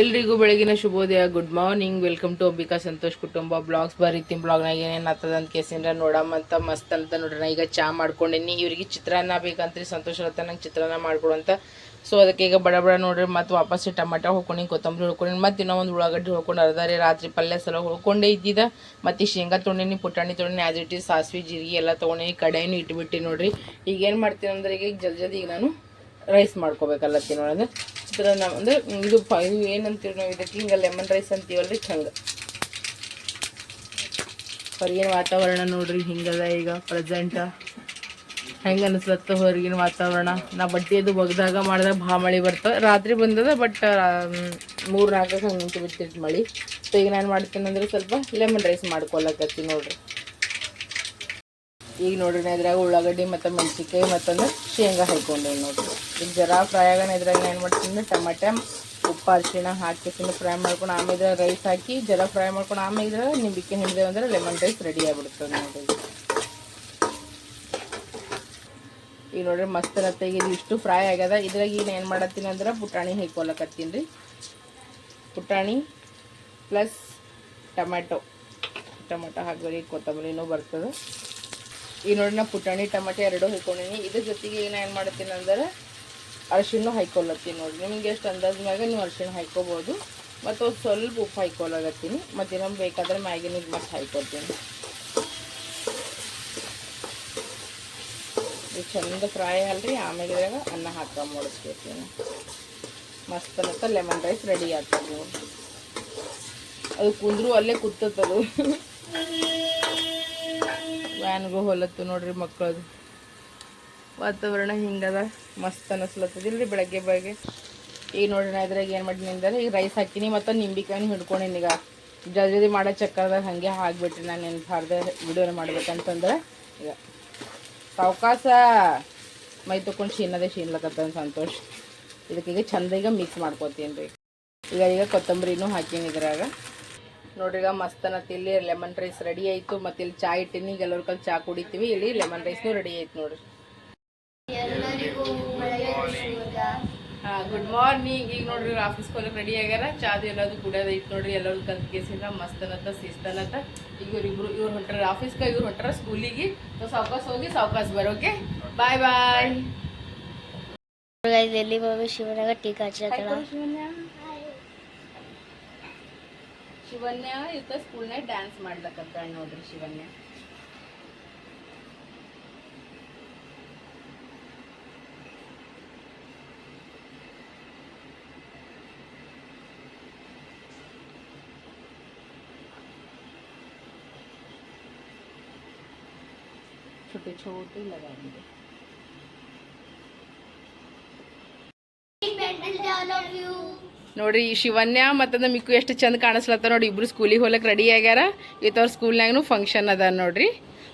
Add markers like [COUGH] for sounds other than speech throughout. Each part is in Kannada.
ಎಲ್ರಿಗೂ ಬೆಳಗಿನ ಶುಭೋದಯ, good morning. Welcome to Ambika Santosh ಕುಟುಂಬ ಬ್ಲಾಗ್ಸ್. ಬರೀತಿ ಬ್ಲಾಗ್ನಾಗ ಏನೇನು ಆಗ್ತದ ಅಂತ ನೋಡಮ್ಮ ನೋಡಮ್ಮಂತ ಮಸ್ತ್ ಅಂತ ನೋಡ್ರಿ. ಈಗ ಚಾ ಮಾಡ್ಕೊಂಡಿನಿ. ಇವ್ರಿಗೆ ಚಿತ್ರಾನ್ನ ಬೇಕಂತ್ರಿ. ಸಂತೋಷ ರತ್ತ ನಂಗೆ ಚಿತ್ರಾನ್ನ ಮಾಡ್ಕೊಡಂತ ಸೊ ಅದಕ್ಕೆ ಈಗ ಬಡ ಬಡ ನೋಡ್ರಿ. ಮತ್ತೆ ವಾಪಸ್ ಟಮಾಟ ಹೋಗ್ಕೊಂಡು ಕೊತ್ತಂಬರಿ ಹೊಳ್ಕೊಂಡು ಮತ್ತೆ ಇನ್ನೊಂದು ಉಳ್ಳಾಗಡ್ಡಿ ಹೊಳ್ಕೊಂಡು ಅರ್ಧಾರಿ ರಾತ್ರಿ ಪಲ್ಯ ಸಲ ಹುಳ್ಕೊಂಡೇ ಇದ್ದಿದ್ದ ಮತ್ತೆ ಶೇಂಗಾ ತೊಗೊಂಡಿನಿ ಪುಟಾಣಿ ತೊಗೊಂಡಿನಿ ಆ್ಯಸ್ ಇಟ್ ಇಸ್ ಸಾಸಿವೆ, ಜೀರಿಗೆ ಎಲ್ಲ ತೊಗೊಂಡಿನಿ ಕಡಾಯಿನೂ ಇಟ್ಬಿಟ್ಟು ನೋಡ್ರಿ. ಈಗ ಏನು ಮಾಡ್ತೀನಿ ಅಂದ್ರೆ ಈಗ ಜಲ್ದಿ ಜಲ್ದಿ ಈಗ ನಾನು ರೈಸ್ ಮಾಡ್ಕೋಬೇಕಲ್ಲ ತಿನ್ನೋಣ ಚಿತ್ರಾನ್ನ ಅಂದರೆ ಇದು ಇದು ಏನಂತೀವಿ ನಾವು ಇದಕ್ಕೆ ಹಿಂಗೆ ಲೆಮನ್ ರೈಸ್ ಅಂತೀವಲ್ರಿ? ಹಂಗೆ ಹೊರಗಿನ ವಾತಾವರಣ ನೋಡ್ರಿ, ಹಿಂಗದ ಈಗ ಪ್ರೆಸೆಂಟ ಹೆಂಗೆ ಅನಿಸ್ಲತ್ತ ಹೊರಗಿನ ವಾತಾವರಣ. ನಾ ಬಟ್ಟೆ ಅದು ಒಗ್ದಾಗ ಮಾಡಿದಾಗ ಭಾಳ ಮಳೆ ಬರ್ತದೆ ರಾತ್ರಿ ಬಂದದ ಬಟ್ ಮೂರು ನಾಲ್ಕು ಹಂಗೆ ನಿಂತು ಮಳಿ ಮಳೆ. ಸೊ ಈಗ ನಾನು ಮಾಡ್ತೀನಿ ಅಂದ್ರೆ ಸ್ವಲ್ಪ ಲೆಮನ್ ರೈಸ್ ಮಾಡ್ಕೊಳಕತ್ತಿ ನೋಡ್ರಿ. ಈಗ ನೋಡ್ರಿ ನಾ ಇದ್ರಾಗ ಉಳ್ಳಾಗಡ್ಡಿ ಮತ್ತು ಮೆಣಸಿನ್ಕಾಯಿ ಮತ್ತೊಂದು ಶೇಂಗಾ ಹಾಕೊಂಡೇನಿ ನೋಡ್ರಿ. ಈಗ ಜರ ಫ್ರೈ ಆಗೋಣ ಇದ್ರಾಗ ಏನು ಮಾಡ್ತೀನಿ, ಟಮಾಟೆ, ಉಪ್ಪು, ಅರಿಶಿಣ ಹಾಕಿ ಫ್ರೈ ಮಾಡ್ಕೊಂಡು ಆಮೇಲೆ ರೈಸ್ ಹಾಕಿ ಜರ ಫ್ರೈ ಮಾಡ್ಕೊಂಡು ಆಮೇಲೆ ನಿಂಬಿಕೆ ಹಿಂಡಿದೇವೆ ಅಂದ್ರೆ ಲೆಮನ್ ರೈಸ್ ರೆಡಿ ಆಗಿಬಿಡ್ತದೆ ನೋಡಿ ಈಗ ನೋಡ್ರಿ ಮಸ್ತ್ ಇರತ್ತೆ. ಇದು ಇಷ್ಟು ಫ್ರೈ ಆಗ್ಯದ. ಇದ್ರಾಗ ಈಗ ಏನು ಮಾಡತ್ತೀನಿ ಅಂದ್ರೆ ಪುಟಾಣಿ ಹಾಕೊಳಕತ್ತೀನಿ ರೀ. ಪುಟಾಣಿ ಪ್ಲಸ್ ಟೊಮ್ಯಾಟೊ ಟೊಮೆಟೊ ಹಾಕಿದ್ರೆ ಕೊತ್ತಂಬರಿನೂ ಬರ್ತದೆ. ಈಗ ನೋಡಿ ನಾ ಪುಟಾಣಿ, ಟಮಾಟೆ ಎರಡೂ ಹಾಕೊಂಡೀನಿ ಇದ್ರ ಜೊತೆಗೆ ಈಗ ಏನು ಮಾಡ್ತೀನಿ ಅಂದ್ರೆ ಅರಿಶಿಣ ಹಾಯ್ಕೊಳ್ಳತ್ತೀನಿ ನೋಡಿ ನಿಮಗೆ ಎಷ್ಟು ಅಂದಾಜ್ ಮ್ಯಾಗ ನೀವು ಅರಿಶಿಣ ಹಾಯ್ಕೋಬೋದು. ಮತ್ತು ಒಂದು ಸ್ವಲ್ಪ ಉಪ್ಪು ಹಾಯ್ಕೊಳ್ಳಾಗತ್ತೀನಿ ಮತ್ತು ಇನ್ನೊಂದು ಬೇಕಾದ್ರೆ ಮ್ಯಾಗಿನ ಇದು ಮತ್ತೆ ಹಾಯ್ಕೊಳ್ತೀನಿ ಇದು ಚಂದ ಫ್ರೈ ಅಲ್ರಿ. ಆಮೇಲೆ ಇದ್ರಾಗ ಅನ್ನ ಹಾಕ ಮೂಡಿಸ್ಕೊತೀನಿ ಮಸ್ತ್ ಅನ್ನತ್ತ ಲೆಮನ್ ರೈಸ್ ರೆಡಿ ಆಗ್ತದೆ ಅದು ಕುಂದ್ರು ಅಲ್ಲೇ ಕೂತತ್ತದು ವ್ಯಾನ್ಗೂ [LAUGHS] ಹೊಲತ್ತು ನೋಡ್ರಿ ಮಕ್ಕಳದು ವಾತಾವರಣ ಹಿಂಗದ, ಮಸ್ತ್ ಅನಿಸ್ಲತ್ತದಿಲ್ರಿ ಬೆಳಗ್ಗೆ ಬೆಳಗ್ಗೆ. ಈಗ ನೋಡ್ರಿ ನಾ ಇದ್ರಾಗ ಏನು ಮಾಡೀನಿ ಅಂದ್ರೆ ಈಗ ರೈಸ್ ಹಾಕಿನಿ ಮತ್ತು ನಿಂಬಿಕಾಯಿನ ಹಿಡ್ಕೊಂಡೀನಿ ಈಗ. ಜಲ್ದಿ ಮಾಡೋ ಚಕ್ಕರ್ದಾಗ ಹಾಗೆ ಹಾಕ್ಬಿಟ್ರಿ ನಾನು ನೆನ್ಪಾರ್ದೆ ವಿಡಿಯೋನ ಮಾಡ್ಬೇಕಂತಂದ್ರೆ ಈಗ. ಸಾವಕಾಶ ಮೈ ತಕೊಂಡು ಶೀನದೇ ಶೀನ್ಲಕತ್ತ ಸಂತೋಷ. ಇದಕ್ಕೆ ಈಗ ಚಂದ ಈಗ ಮಿಕ್ಸ್ ಮಾಡ್ಕೊತೀನಿ ರೀ. ಈಗ ಈಗ ಕೊತ್ತಂಬರಿನೂ ಹಾಕೀನಿ ಇದ್ರಾಗ. ನೋಡ್ರಿ ಈಗ ಮಸ್ತ್ ಅನ್ನತ್ತೆ ಇಲ್ಲಿ ಲೆಮನ್ ರೈಸ್ ರೆಡಿ ಆಯಿತು. ಮತ್ತು ಇಲ್ಲಿ ಚಾ ಇಟ್ಟಿನಿ. ಈಗ ಎಲ್ಲರ ಕಲ್ ಚಾ ಕುಡಿತೀವಿ. ಇಲ್ಲಿ ಲೆಮನ್ ರೈಸ್ನು ರೆಡಿ ಆಯ್ತು ನೋಡ್ರಿ. ಗುಡ್ ಮಾರ್ನಿಂಗ್ ಈಗ ನೋಡ್ರಿ ಆಫೀಸ್ ಹೋಗಕ್ಕೆ ರೆಡಿ ಆಗ್ಯಾರ. ಚಾದು ಎಲ್ಲದು ಕುಡಿಯೋದು ಐತೆ ನೋಡ್ರಿ ಎಲ್ಲರೂ ಕಂತ ಕೇಸಿಂದ ಮಸ್ತ್ ಅನ್ನತ್ತ ಶಿಸ್ತನತ್ತ ಈಗ ಇವ್ರಿಬ್ರು ಇವ್ರು ಹೊಂಟಾರ ಆಫೀಸ್ಗೆ ಇವ್ರು ಹೊಂಟಾರ ಸ್ಕೂಲಿಗೆ ಸಾವ್ಕಾಸ್ ಹೋಗಿ ಸಾವ್ಕಾಸ್ ಬರೋಕೆ ಓಕೆ ಬಾಯ್ ಬಾಯ್ ಎಲ್ಲಿ ಬಾಬಿ ಶಿವನಾಗ ಟೀಕ್ ಹಚ್ಚತ್ತಳ ಶಿವನ್ಯ. ಇತ್ತ ಸ್ಕೂಲ್ನಾಗ ಡ್ಯಾನ್ಸ್ ಮಾಡ್ಲಕತ್ತ ನೋಡ್ರಿ ಶಿವನ್ಯ. छोटे छोटे लगा दिए ನೋಡ್ರಿ ಈ ಶಿವನ್ಯ ಮತ್ತಂದ್ರೆ ಮಿಕ್ಕು ಎಷ್ಟು ಚಂದ ಕಾಣಿಸ್ಲತ್ತ ನೋಡಿ ಇಬ್ರು ಸ್ಕೂಲಿಗೆ ಹೋಗ್ಲಕ್ಕೆ ರೆಡಿ ಆಗ್ಯಾರ ಇವತ್ತು ಅವ್ರ ಸ್ಕೂಲ್ನಾಗೂ ಫಂಕ್ಷನ್ ಅದ ನೋಡ್ರಿ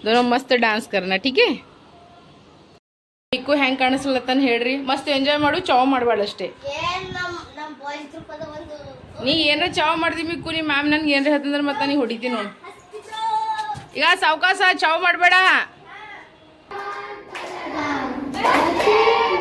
ದೋನೋ ಮಸ್ತ್ ಡಾನ್ಸ್ ಕರ್ನ ಟೀಕೆ ಮಿಕ್ಕು ಹೆಂಗೆ ಕಾಣಿಸ್ಲತ್ತನ ಹೇಳ್ರಿ ಮಸ್ತ್ ಎಂಜಾಯ್ ಮಾಡು ಚಾವ್ ಮಾಡಬೇಡ ಅಷ್ಟೇ ನೀ ಏನಾರ ಚಾವ್ ಮಾಡ್ದಿ ಮಿಕ್ಕು ನಿಮ್ಮ ಮ್ಯಾಮ್ ನನ್ಗೆ ಏನಾರ ಹೇಳ್ತಂದ್ರೆ ಮತ್ತೆ ನೀ ಹೊಡಿತೀನಿ ನೋಡಿ ಈಗ ಸಾವ್ಕಾಸ ಚಾವ್ ಮಾಡಬೇಡ Okay.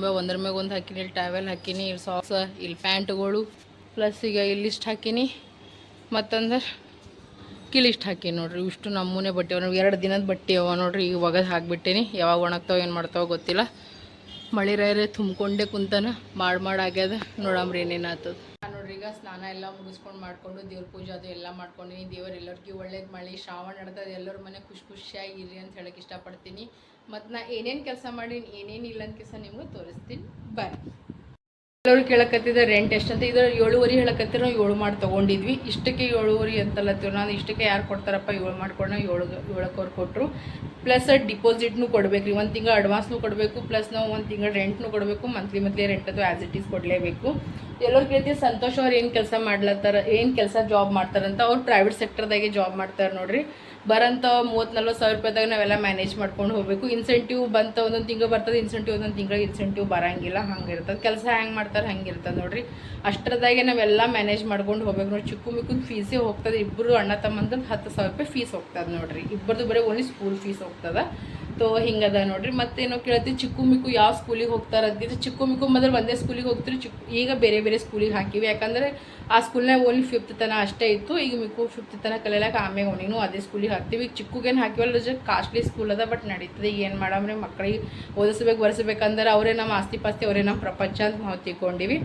ತುಂಬ, ಒಂದ್ರ ಮ್ಯಾಗ ಒಂದು ಹಾಕಿನಿ, ಇಲ್ಲಿ ಟಾವೆಲ್ ಹಾಕಿನಿ, ಇಲ್ಲಿ ಸಾಕ್ಸ್ ಇಲ್ಲಿ ಪ್ಯಾಂಟ್ಗಳು ಪ್ಲಸ್ ಈಗ ಇಲ್ಲಿಷ್ಟು ಹಾಕಿನಿ. ಮತ್ತಂದ್ರೆ ಕಿಲಿಷ್ಟು ಹಾಕೀನಿ ನೋಡ್ರಿ. ಇಷ್ಟು ನಮ್ಮೂನೇ ಬಟ್ಟೆ ಅವ. ಎರಡು ದಿನದ ಬಟ್ಟೆ ಅವ ನೋಡ್ರಿ. ಈಗ ಒಗದು ಹಾಕ್ಬಿಟ್ಟೀನಿ. ಯಾವಾಗ ಒಣಗ್ತಾವ, ಏನು ಮಾಡ್ತಾವ ಗೊತ್ತಿಲ್ಲ. ಮಳೆ ರೈರೆ ತುಂಬಿಕೊಂಡೇ ಕುಂತಾನ. ಮಾಡಿ ಮಾಡಿ ಆಗ್ಯದ. ನೋಡಮ್ರಿ ಏನೇನು ಆತದ ಸ್ನಾನ ಎಲ್ಲ ಮುಗಿಸ್ಕೊಂಡು ಮಾಡ್ಕೊಂಡು ದೇವ್ರ ಪೂಜೆ ಅದು ಎಲ್ಲ ಮಾಡ್ಕೊಂಡಿನಿ. ದೇವರು ಎಲ್ಲರಿಗೂ ಒಳ್ಳೇದು ಮಾಡಿ ಶ್ರಾವಣ ನಡೆದ ಎಲ್ಲರ ಮನೆ ಖುಷಿ ಖುಷಿಯಾಗಿರ್ರಿ ಅಂತ ಹೇಳಕ್ಕೆ ಇಷ್ಟಪಡ್ತೀನಿ. ಮತ್ತು ನಾ ಏನೇನು ಕೆಲಸ ಮಾಡೀನಿ, ಏನೇನು ಇಲ್ಲ ಅಂತ ಕೆಲಸ ನಿಮಗೂ ತೋರಿಸ್ತೀನಿ. ಬಾಯ್ ಎಲ್ಲರೂ ಕೇಳಕತ್ತಿದ ರೆಂಟ್ ಎಷ್ಟಂತ ಇದ್ರ ಏಳುವರಿ ಹೇಳಕತ್ತಿರ ನಾವು ಏಳು ಮಾಡಿ ತೊಗೊಂಡಿದ್ವಿ. ಇಷ್ಟಕ್ಕೆ ಏಳುವರಿ ಅಂತಲತ್ತೀವಿ ನಾನು ಇಷ್ಟಕ್ಕೆ ಯಾರು ಕೊಡ್ತಾರಪ್ಪ ಏಳು ಮಾಡ್ಕೊಂಡು ಏಳು ಏಳಕ್ಕೆ ಅವ್ರು ಕೊಟ್ಟರು ಪ್ಲಸ್ ಡಿಪಾಸಿಟ್ನು ಕೊಡಬೇಕು ರೀ ಒಂದು ತಿಂಗಳು ಅಡ್ವಾನ್ಸ್ನು ಕೊಡಬೇಕು ಪ್ಲಸ್ ನಾವು ಒಂದು ತಿಂಗಳು ರೆಂಟ್ನು ಕೊಡಬೇಕು ಮಂತ್ಲಿ ಮಂತ್ಲಿ ರೆಂಟ್ ಅದು ಆ್ಯಸ್ ಇಟ್ ಈಸ್ ಕೊಡಲೇಬೇಕು. ಎಲ್ಲರೂ ಕೇಳ್ತೀವಿ ಸಂತೋಷ ಅವ್ರು ಏನು ಕೆಲಸ ಮಾಡ್ಲತ್ತಾರ, ಏನು ಕೆಲಸ ಜಾಬ್ ಮಾಡ್ತಾರಂತ, ಅವ್ರು ಪ್ರೈವೇಟ್ ಸೆಕ್ಟರ್ದಾಗೆ ಜಾಬ್ ಮಾಡ್ತಾರೆ ನೋಡ್ರಿ. ಬರಂತ ಮೂವತ್ತು ನಲ್ವತ್ತು ಸಾವಿರ ರೂಪಾಯಿದಾಗ ನಾವೆಲ್ಲ ಮ್ಯಾನೇಜ್ ಮಾಡ್ಕೊಂಡು ಹೋಗಬೇಕು. ಇನ್ಸೆಂಟಿವ್ ಬಂತ ಒಂದೊಂದು ತಿಂಗಳು ಬರ್ತದೆ ಇನ್ಸೆಂಟಿವ್ ಒಂದೊಂದು ತಿಂಗಳ ಇನ್ಸೆಂಟಿವ್ ಬರಂಗಿಲ್ಲ ಹಂಗೆ ಇರ್ತದೆ ಕೆಲಸ ಹ್ಯಾಂಗೆ ಮಾಡ್ತಾರೆ ಹಂಗೆ ಇರ್ತದೆ ನೋಡ್ರಿ. ಅಷ್ಟರದಾಗೆ ನಾವೆಲ್ಲ ಮ್ಯಾನೇಜ್ ಮಾಡ್ಕೊಂಡು ಹೋಗ್ಬೇಕು ನೋಡಿ ಚಿಕ್ಕ ಮಿಕ್ಕುದು ಫೀಸೇ ಹೋಗ್ತದೆ. ಇಬ್ಬರು ಅಣ್ಣ ತಮ್ಮಂದ್ರೆ ಹತ್ತು ಸಾವಿರ ರೂಪಾಯಿ ಫೀಸ್ ಹೋಗ್ತದೆ ನೋಡಿರಿ. ಇಬ್ಬರದು ಬರೀ ಓನ್ಲಿ ಸ್ಕೂಲ್ ಫೀಸ್ ಹೋಗ್ತದೆ. ತೋ ಹಿಂಗದ ನೋಡ್ರಿ. ಮತ್ತೇನೋ ಕೇಳ್ತೀವಿ ಚಿಕ್ಕು ಮಿಕ್ಕು ಯಾವ ಸ್ಕೂಲಿಗೆ ಹೋಗ್ತಾರೆ ಅದಕ್ಕೆ ಚಿಕ್ಕು ಮಿಕ್ಕು ಮೊದಲು ಒಂದೇ ಸ್ಕೂಲಿಗೆ ಹೋಗ್ತಿರಿ ಚಿಕ್ಕ ಈಗ ಬೇರೆ ಬೇರೆ ಸ್ಕೂಲಿಗೆ ಹಾಕಿವಿ. ಯಾಕಂದರೆ ಆ ಸ್ಕೂಲ್ನಾಗ ಓನ್ಲಿ ಫಿಫ್ತ್ ತನ ಅಷ್ಟೇ ಇತ್ತು. ಈಗ ಮಿಕ್ಕು ಫಿಫ್ತ್ ತನ ಕಲಿಯಲಾಕ ಆಮೇಲೆ ಅವನಿಗೂ ಅದೇ ಸ್ಕೂಲಿಗೆ ಹಾಕ್ತೀವಿ. ಈಗ ಚಿಕ್ಕಗೇನು ಹಾಕಿವಲ್ಲ ರಜೆ ಕಾಸ್ಟ್ಲಿ ಸ್ಕೂಲ್ ಅದ ಬಟ್ ನಡೀತದೆ. ಈಗ ಏನು ಮಾಡಮ್ರೆ ಮಕ್ಕಳಿಗೆ ಓದಿಸ್ಬೇಕು ಒರೆಸ್ಬೇಕಂದ್ರೆ ಅವರೇ ನಮ್ಮ ಆಸ್ತಿ ಪಾಸ್ತಿ, ಅವರೇ ನಮ್ಮ ಪ್ರಪಂಚ ಅಂತ ನಾವು ತಿಳ್ಕೊಂಡಿವಿ.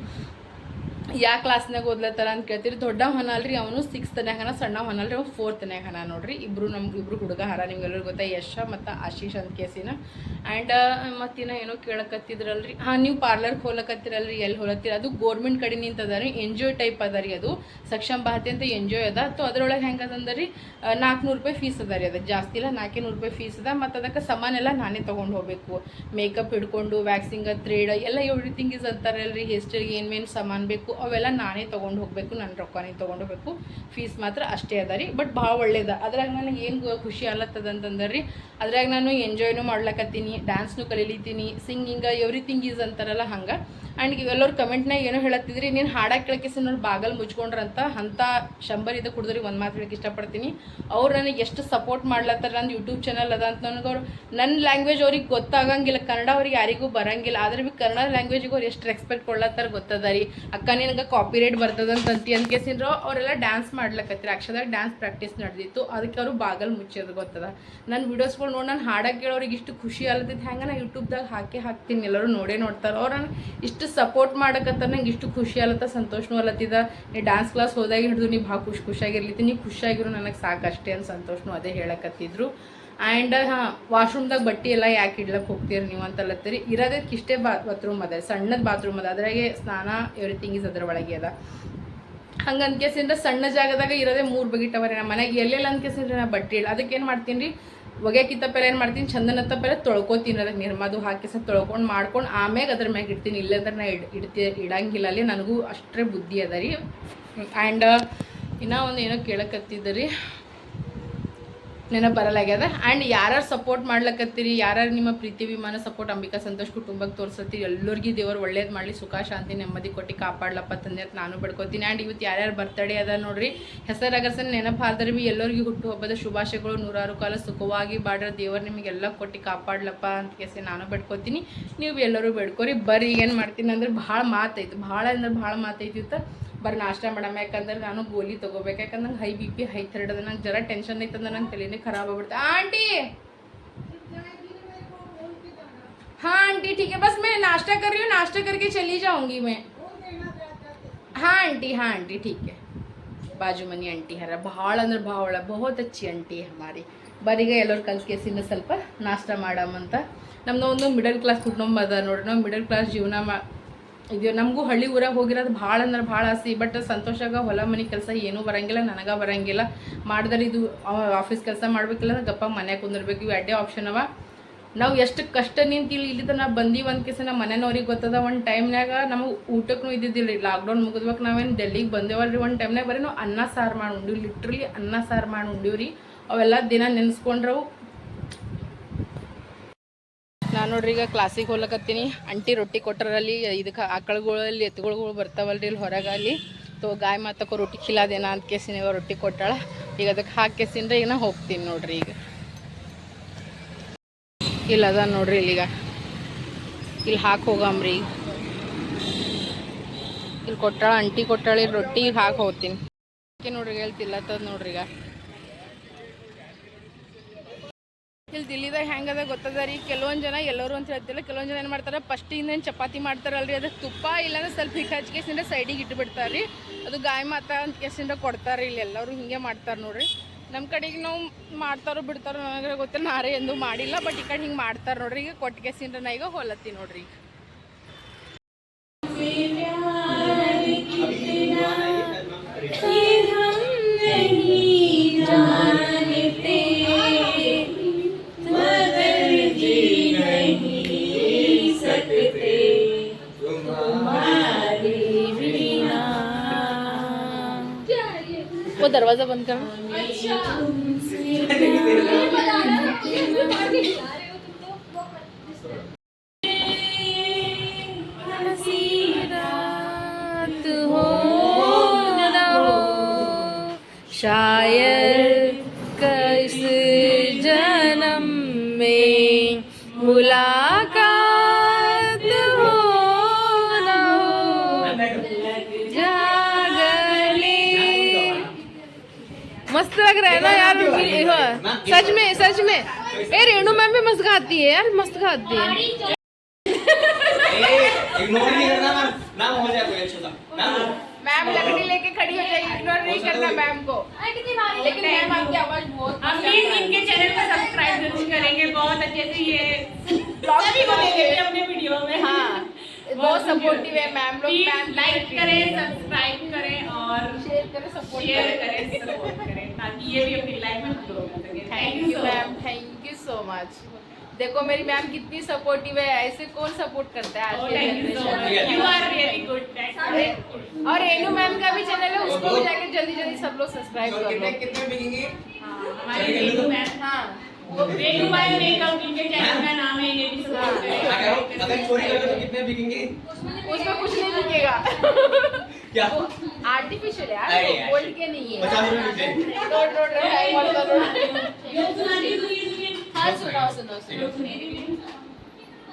ಯಾವ ಕ್ಲಾಸ್ನಾಗ ಓದ್ಲತ್ತಾರ ಅಂತ ಕೇಳ್ತೀರಿ. ದೊಡ್ಡ ಹೊನಲ್ ಅಲ್ರಿ, ಅವನು ಸಿಕ್ಸ್ತನ್ಯಾಗ ಸಣ್ಣ ಹೊನಲ್ ಅಲ್ರಿ, ಅವ್ನು ಫೋರ್ತನ್ಯಾಗ ಹನ ನೋಡ್ರಿ. ಇಬ್ರು ನಮ್ಗೆ ಇಬ್ರು ಹುಡುಗ ಹರ ನಿಮ್ಗೆಲ್ಲರಿಗೂ ಗೊತ್ತಾ, ಯಶ ಮತ್ತು ಆಶೀಶ್ ಅಂತ ಕೇಸಿನ. ಆ್ಯಂಡ್ ಮತ್ತಿನ ಏನೋ ಕೇಳಕತ್ತಿದ್ರಲ್ರಿ. ಹಾಂ, ನೀವು ಪಾರ್ಲರ್ಗೆ ಹೋಲಕತ್ತಿರಲ್ರಿ ಎಲ್ಲಿ ಹೋಲತ್ತೀರ? ಅದು ಗೋರ್ಮೆಂಟ್ ಕಡೆನಿಂದ ಅದ ರೀ ಎನ್ ಜಿ ಒ ಟೈಪ್ ಅದ. ರೀ ಅದು ಸಕ್ಷಮ್ ಭಾರತಿ ಅಂತ ಎನ್ ಜಿ ಒ ಅದ. ಅಥವಾ ಅದರೊಳಗೆ ಹೆಂಗೆ ಅದಂದ್ರಿ? ನಾಲ್ಕುನೂರು ರೂಪಾಯಿ ಫೀಸ್ ಅದ ರೀ ಅದು ಜಾಸ್ತಿ ಇಲ್ಲ ನಾಲ್ಕೇ ನೂರು ರೂಪಾಯಿ ಫೀಸ್ ಅದ. ಮತ್ತು ಅದಕ್ಕೆ ಸಾಮಾನೆಲ್ಲ ನಾನೇ ತೊಗೊಂಡು ಹೋಗಬೇಕು. ಮೇಕಪ್ ಹಿಡ್ಕೊಂಡು ವ್ಯಾಕ್ಸಿಂಗ್ ಥ್ರೇಡ್ ಎಲ್ಲ ಎವ್ರಿಥಿಂಗ್ ಇಸ್ ಅಂತಾರಲ್ರಿ. ಹೇರ್ ಸ್ಟೈಲ್ಗೆ ಏನೇನು ಸಾಮಾನು ಬೇಕು? ಅವೆಲ್ಲ ನಾನೇ ತೊಗೊಂಡು ಹೋಗಬೇಕು ನನ್ನ ರೊಕ್ಕನೇ ತೊಗೊಂಡು ಹೋಗ್ಬೇಕು. ಫೀಸ್ ಮಾತ್ರ ಅಷ್ಟೇ ಅದ ರೀ. ಬಟ್ ಭಾಳ ಒಳ್ಳೇದ. ಅದ್ರಾಗ ನನಗೆ ಏನು ಖುಷಿ ಅಲ್ಲತ್ತದ ಅಂತಂದ್ರೆ ರೀ ಅದ್ರಾಗ ನಾನು ಎಂಜಾಯ್ನು ಮಾಡ್ಲಕತ್ತೀನಿ ಡ್ಯಾನ್ಸ್ನು ಕಲೀಲಿತ್ತೀನಿ ಸಿಂಗಿಂಗ ಎವ್ರಿಥಿಂಗ್ ಈಸ್ ಅಂತಾರಲ್ಲ ಹಂಗೆ. ಆ್ಯಂಡ್ ಇವೆಲ್ಲರೂ ಕಮೆಂಟ್ನಾಗ ಏನೋ ಹೇಳತ್ತಿದ್ರಿ, ನೀನು ಹಾಡಕ್ಕೆ ಕೇಳಕ್ಕೆ ನೋಡಿ ಬಾಗಲ್ ಮುಚ್ಕೊಂಡ್ರಂತ ಅಂಥ ಶಂಬರ್ ಇದು ಕುಡಿದ್ರಿ ಒಂದು ಮಾತು ಹೇಳಕ್ಕೆ ಇಷ್ಟಪಡ್ತೀನಿ. ಅವ್ರು ನನಗೆ ಎಷ್ಟು ಸಪೋರ್ಟ್ ಮಾಡ್ಲತ್ತಾರ, ನಂದು ಯೂಟ್ಯೂಬ್ ಚಾನಲ್ ಅದ ಅಂತ ನನಗೆ ಅವ್ರು ನನ್ನ ಲ್ಯಾಂಗ್ವೇಜ್ ಅವ್ರಿಗೆ ಗೊತ್ತಾಗಂಗಿಲ್ಲ, ಕನ್ನಡ ಅವ್ರಿಗೆ ಯಾರಿಗೂ ಬರಂಗಿಲ್ಲ. ಆದ್ರೆ ಬಿ ಕನ್ನಡ ಲ್ಯಾಂಗ್ವೇಜಿಗೆ ಅವ್ರು ಎಷ್ಟು ರೆಸ್ಪೆಕ್ಟ್ ಕೊಡ್ಲತ್ತಾರ ಗೊತ್ತದ ರೀ. ಅಕ್ಕ ನಿನಗೆ ಕಾಪಿ ರೇಟ್ ಬರ್ತದಂತ ಅಂತಿ ಕೇಸಿಂದ್ರು ಅವರೆಲ್ಲ ಡ್ಯಾನ್ಸ್ ಮಾಡ್ಲಕ್ಕತ್ತಿರಿ ಅಕ್ಷರದಾಗ ಡ್ಯಾನ್ಸ್ ಪ್ರಾಕ್ಟೀಸ್ ನಡೆದಿತ್ತು. ಅದಕ್ಕೆ ಅವರು ಬಾಗಲ್ ಮುಚ್ಚೋದು ಗೊತ್ತದ. ನನ್ನ ವೀಡಿಯೋಸ್ಗಳು ನೋಡಿ, ನಾನು ಹಾಡಕ್ಕೆ ಕೇಳೋರಿಗೆ ಇಷ್ಟು ಖುಷಿ ಅಲ್ಲದಿದ್ದು ಹೆಂಗೆ ನಾ ಯೂಟ್ಯೂಬ್ದಾಗ ಹಾಕಿ ಹಾಕ್ತೀನಿ. ಎಲ್ಲರೂ ನೋಡೇ ನೋಡ್ತಾರೆ. ಅವ್ರು ನಾನು ಇಷ್ಟು ಸಪೋರ್ಟ್ ಮಾಡಕ್ಕಂತ ನಂಗೆ ಇಷ್ಟು ಖುಷಿ ಅಲ್ಲತ್ತ ಸಂತೋಷನೂ ಅಲ್ಲತ್ತಿದ ನೀ ಡ್ಯಾನ್ಸ್ ಕ್ಲಾಸ್ ಹೋದಾಗ ಹಿಡಿದು ನೀವು ಭಾಳ ಖುಷಿ ಖುಷಿಯಾಗಿರ್ಲಿತ್ತಿ. ನೀವು ಖುಷಿಯಾಗಿರು ನನಗೆ ಸಾಕಷ್ಟೇ ಅಂತ ಸಂತೋಷನು ಅದೇ ಹೇಳಕತ್ತಿದ್ರು. ಆ್ಯಂಡ್ ಹಾಂ ವಾಶ್ರೂಮ್ದಾಗ ಬಟ್ಟೆ ಎಲ್ಲ ಯಾಕೆ ಇಡ್ಲಕ್ಕೆ ಹೋಗ್ತೀರಿ ನೀವು ಅಂತಲ್ಲತ್ತೀರಿ ಇರೋದಕ್ಕೆ ಇಷ್ಟೇ ಬಾ ಬಾತ್ರೂಮ್ ಅದ. ಸಣ್ಣದ ಬಾತ್ರೂಮ್ ಅದ. ಅದ್ರಾಗೆ ಸ್ನಾನ ಎವ್ರಿಥಿಂಗ್ ಇಸ್ ಒಳಗೆ ಅದ. ಹಂಗೆ ಅನ್ಕೇಸಿಂದ ಸಣ್ಣ ಜಾಗದಾಗ ಇರೋದೇ ಮೂರು ಬಗಿಟ್ಟವರೆ ನಮ್ಮ ಮನೆಗೆ ಎಲ್ಲೆಲ್ಲ ಅನ್ಕೇಸಿಂದ್ರೆ ನಾ ಬಟ್ಟೆ ಇಲ್ಲ ಅದಕ್ಕೆ ಏನು ಮಾಡ್ತೀನಿ ರೀ ಒಗ್ಯಾಕಿತ್ತ ಪೆಲೆ ಏನು ಮಾಡ್ತೀನಿ? ಚಂದನ ಪೆಲೆ ತೊಳ್ಕೊತೀನಿ. ಅದಕ್ಕೆ ನಿರ್ಮದು ಹಾಕಿಸ ತೊಳ್ಕೊಂಡು ಮಾಡ್ಕೊಂಡು ಆಮ್ಯಾಗ ಅದ್ರ ಮ್ಯಾಗ ಇಡ್ತೀನಿ. ಇಲ್ಲಂದ್ರೆ ನಾ ಇಡ್ ಇಡ್ತಿ ಇಡಂಗಿಲ್ಲ. ಅಲ್ಲಿ ನನಗೂ ಅಷ್ಟೇ ಬುದ್ಧಿ ಅದ ರೀ. ಆ್ಯಂಡ್ ಇನ್ನೂ ಒಂದು ಏನೋ ಕೇಳಕತ್ತಿದ್ದ ರೀ. ನೆನಪು ಬರಲಾಗ್ಯದ ಆ್ಯಂಡ್ ಯಾರು ಸಪೋರ್ಟ್ ಮಾಡ್ಲಕತ್ತೀರಿ ಯಾರು ನಿಮ್ಮ ಪ್ರೀತಿ ವಿಮಾನ ಸಪೋರ್ಟ್ ಅಂಬಿಕಾ, ಸಂತೋಷ್ ಕುಟುಂಬಕ್ಕೆ ತೋರಿಸತ್ತೀರಿ, ಎಲ್ಲರಿಗೂ ದೇವರು ಒಳ್ಳೇದು ಮಾಡಲಿ, ಸುಖ, ಶಾಂತಿ, ನೆಮ್ಮದಿ ಕೊಟ್ಟು ಕಾಪಾಡ್ಲಪ್ಪ ತಂದೆ ಅಂತ ನಾನು ಬಡ್ಕೋತೀನಿ. ಆ್ಯಂಡ್ ಇವತ್ತು ಯಾರ್ಯಾರು ಬರ್ತಡೇ ಅದ ನೋಡ್ರಿ ಹೆಸರು ಅಗಸನ್ ನೆನಪಾದ್ರೆ ಬಿ ಎಲ್ಲರಿಗೂ ಹುಟ್ಟು ಹಬ್ಬದ ಶುಭಾಶಯಗಳು, ನೂರಾರು ಕಾಲ ಸುಖವಾಗಿ ಬಾಡ್ರ ದೇವರು ನಿಮಗೆಲ್ಲ ಕೊಟ್ಟು ಕಾಪಾಡ್ಲಪ್ಪ ಅಂತ ಕೇಸಿ ನಾನು ಬಡ್ಕೋತೀನಿ. ನೀವು ಎಲ್ಲರೂ ಬೇಡ್ಕೋರಿ. ಬರ್ರಿ, ಏನು ಮಾಡ್ತೀನಿ ಅಂದ್ರೆ ಭಾಳ ಮಾತೈತು ಭಾಳ ಅಂದ್ರೆ ಭಾಳ ಮಾತೈತಿ ಅಂತ ಬರ್ರಿ ನಾಷ್ಟ ಮಾಡಮ್ಮ ಯಾಕಂದ್ರೆ ನಾನು ಗೋಲಿ ತೊಗೋಬೇಕು ಯಾಕಂದ್ರೆ ನಂಗೆ high B P high third ಅದ ನಂಗೆ ಜರ ಟೆನ್ಷನ್ ಐತಂದ್ರೆ ನನ್ನ ತಲೆನೇ ಖರಾಬ್ ಆಗ್ಬಿಡುತ್ತೆ ಆಂಟಿ हाँ आंटी ठीक है बस मैं नाश्ता कर रही हूँ नाश्ता करके चली जाऊंगी मैं हाँ आंटी हाँ आंटी ठीक है ಬಾಜು ಮನಿ ಆಂಟಿ ಹರ ಭಾಳ ಅಂದ್ರೆ ಭಾಳ ಬಹುತ್ ಅಚ್ಚಿ ಆಂಟಿ ಹಮಾರಿ ಬರೀಗ ಎಲ್ಲರೂ ಕಲ್ತ್ಕೇಸಿಂದ ಸ್ವಲ್ಪ ನಾಷ್ಟ ಮಾಡಮಂತ ನಮ್ದು ಒಂದು ಮಿಡಲ್ ಕ್ಲಾಸ್ ಕುಟುಂಬ ಅದ ನೋಡ್ರಿ ನಾವು ಮಿಡಲ್ ಕ್ಲಾಸ್ ಜೀವನ ಮಾ ಇದು ನಮಗೂ ಹಳ್ಳಿ ಊರಾಗ ಹೋಗಿರೋದು ಭಾಳ ಅಂದ್ರೆ ಭಾಳ ಆಸೆ. ಬಟ್ ಸಂತೋಷಾಗ ಹೊಲ, ಮನೆ ಕೆಲಸ ಏನೂ ಬರಂಗಿಲ್ಲ, ನನಗೆ ಬರಂಗಿಲ್ಲ. ಮಾಡಿದ್ರೆ ಇದು ಆಫೀಸ್ ಕೆಲಸ ಮಾಡ್ಬೇಕಿಲ್ಲ ಅಂದ್ರೆ ಗಪ್ಪ ಮನ್ಯಾಗ ಕುಂದಿರ್ಬೇಕು. ಇವು ಅಡ್ಡೇ ಆಪ್ಷನ್ ಅವ. ನಾವು ಎಷ್ಟು ಕಷ್ಟ ನಿಂತು ಇಲ್ಲಿ ಇಲ್ಲಿ ಬಂದಿ ಬಂದೀವಿ ಒಂದು ಕೆಸ ನಮ್ಮ ಮನೆಯವ್ರಿಗೆ ಗೊತ್ತದ. ಒಂದು ಟೈಮ್ನಾಗ ನಮಗೆ ಊಟಕ್ಕೂ ಇದ್ದಿದ್ದಿಲ್ಲ. ರೀ ಲಾಕ್ಡೌನ್ ಮುಗಿದ್ಬೇಕು ನಾವೇನು ಡೆಲ್ಲಿಗೆ ಬಂದೇವಲ್ರಿ ಒಂದು ಟೈಮ್ನಾಗ ಬರೀ ನಾವು ಅನ್ನ ಸಾರು ಮಾಡಿ ಉಂಡಿವಿ ಲಿಟ್ರಲಿ ಅನ್ನ ಸಾರು ಮಾಡಿ ಉಂಡಿವಿ ರೀ ಅವೆಲ್ಲ ದಿನ ನೆನೆಸ್ಕೊಂಡ್ರವು. ನಾನು ನೋಡ್ರಿ ಈಗ ಕ್ಲಾಸಿಗೆ ಹೋಗ್ಲಕತ್ತೀನಿ. ಅಂಟಿ ರೊಟ್ಟಿ ಕೊಟ್ಟರಲ್ಲಿ ಇದಕ್ಕೆ ಆಕಳುಗಳಲ್ಲಿ ಎತ್ತುಗಳು ಬರ್ತಾವಲ್ರಿ ಇಲ್ಲಿ ಹೊರಗೆ ಅಲ್ಲಿ. ತೋ ಗಾಯ ಮಾತಕ್ಕ ರೊಟ್ಟಿ ಕಿಲಾದೇನಾ ಅಂತ ಕೇಸಿನ ರೊಟ್ಟಿ ಕೊಟ್ಟಾಳ. ಈಗ ಅದಕ್ಕೆ ಹಾಕೇಸಿಂದ ಈಗ ನಾ ಹೋಗ್ತೀನಿ ನೋಡ್ರಿ ಈಗ. ಇಲ್ಲ ಅದ ನೋಡ್ರಿ ಇಲ್ಲಿಗ. ಇಲ್ಲಿ ಹಾಕಿ ಹೋಗಮ್ರಿ ಇಲ್ಲಿ ಕೊಟ್ಟಾಳ, ಅಂಟಿ ಕೊಟ್ಟಾಳಿ ರೊಟ್ಟಿ ಹಾಕಿ ಹೋಗ್ತೀನಿ. ನೋಡ್ರಿ ಹೇಳ್ತಿಲ್ಲ, ತದ್ ನೋಡ್ರಿ ಈಗ. ಇಲ್ಲಿ ದಿಲ್ಲಿದಾಗ ಹೆಂಗದ ಗೊತ್ತದ ರೀ? ಕೆಲವೊಂದು ಜನ ಎಲ್ಲರೂ ಅಂತ ಹೇಳ್ತಿಲ್ಲ, ಕೆಲವೊಂದು ಜನ ಏನು ಮಾಡ್ತಾರೆ ಫಸ್ಟಿಂದ ಚಪಾತಿ ಮಾಡ್ತಾರಲ್ರಿ ಅದಕ್ಕೆ ತುಪ್ಪ ಇಲ್ಲಾಂದ್ರೆ ಸ್ವಲ್ಪ ಹಿಟ್ಟು ಹಚ್ಕೇಸಿಂದ ಸೈಡಿಗೆ ಇಟ್ಬಿಡ್ತಾರೆ ರೀ. ಅದು ಗಾಯ ಮಾತ ಅಂತ ಕೇಸಿಂದ ಕೊಡ್ತಾರೆ ಇಲ್ಲಿ ಎಲ್ಲರೂ, ಹಿಂಗೆ ಮಾಡ್ತಾರೆ ನೋಡ್ರಿ. ನಮ್ಮ ಕಡೆಗೆ ನಾವು ಮಾಡ್ತಾರೋ ಬಿಡ್ತಾರೋ ನನಗೆ ಗೊತ್ತಿಲ್ಲ, ನಾರೇ ಎಂದು ಮಾಡಿಲ್ಲ ಬಟ್ ಈ ಕಡೆ ಹಿಂಗೆ ಮಾಡ್ತಾರೆ ನೋಡ್ರಿ, ಈಗ ಕೊಟ್ಟಿಗೆಸಿಂದ ನಾ ಈಗ ಹೊಲತ್ತಿ ನೋಡ್ರಿ दरवाज़ा बंद कर। शायद किस जन्म में मुलाकात मस्त लग रहा है ना यार हाँ, सच में सच में। ए रेणु मैम भी मस्त गाती है यार मस्त गाती है। इग्नोर नहीं करना मैम। नाम हो जाए कोई अच्छा मैम लकड़ी लेके खड़ी हो जाएगी इग्नोर नहीं करना मैम को। लेकिन मैम आपकी आवाज़ बहुत हम प्लीज़ इनके चैनल को सब्सक्राइब ज़रूर करेंगे। बहुत अच्छे से ये ब्लॉग भी करेंगे अपने वीडियो में। हाँ बहुत सपोर्टिव है मैम लोग मैम लाइक करें सब्सक्राइब करें और शेयर करें सपोर्ट शेयर करें। करें सपोर्ट करें। ताकि ये भी अपनी लाइफ में ग्रो कर सके। Thank you ma'am thank you so much देखो मेरी मैम कितनी सपोर्टिव है ऐसे कौन सपोर्ट करता है आज के यू सो generation मच में? यू आर रियली गुड और रेनू मैम का भी चैनल है उसको भी जाके जल्दी जल्दी सब लोग सब्सक्राइब कर कितने लो कितने बिकेंगे हमारे रेणु मैम हाँ। रेणु मैम मेकअप इनके चैनल का नाम है ये भी सपोर्ट अगर अगर चोरी करें करोगे तो कितने बिकेंगे? उसमें कुछ नहीं दिखेगा [LAUGHS] क्या? आर्टिफिशियल है यार। गोल्ड के नहीं है। पचास रुपए बिकते रोड रोड हाँ सुनाओ सुनाओ सुनाओ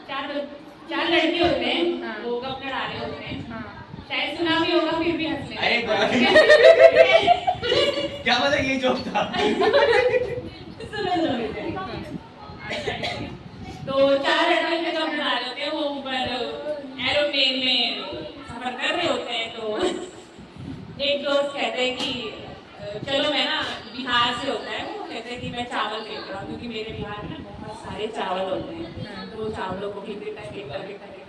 चार चार लड़के होते हैं हाँ। वो कप लड़ा रहे होते हैं। हाँ। शायद सुना भी होगा फिर भी हंस लेते अरे क्या पता ये जोक था। सुनो, सुनो, सुनो। अच्छा, तो चार लड़के कप लड़ा रहे होते हैं वो ऊपर एरोप्लेन में सफ़र कर रहे होते हैं तो एक दोस्त कहते हैं कि चलो मैं ना बिहार से होता है वो कहते हैं कि मैं चावल फेंक रहा हूँ क्योंकि मेरे बिहार में बहुत सारे चावल होते हैं। तो वो चावलों को भी देता है देता है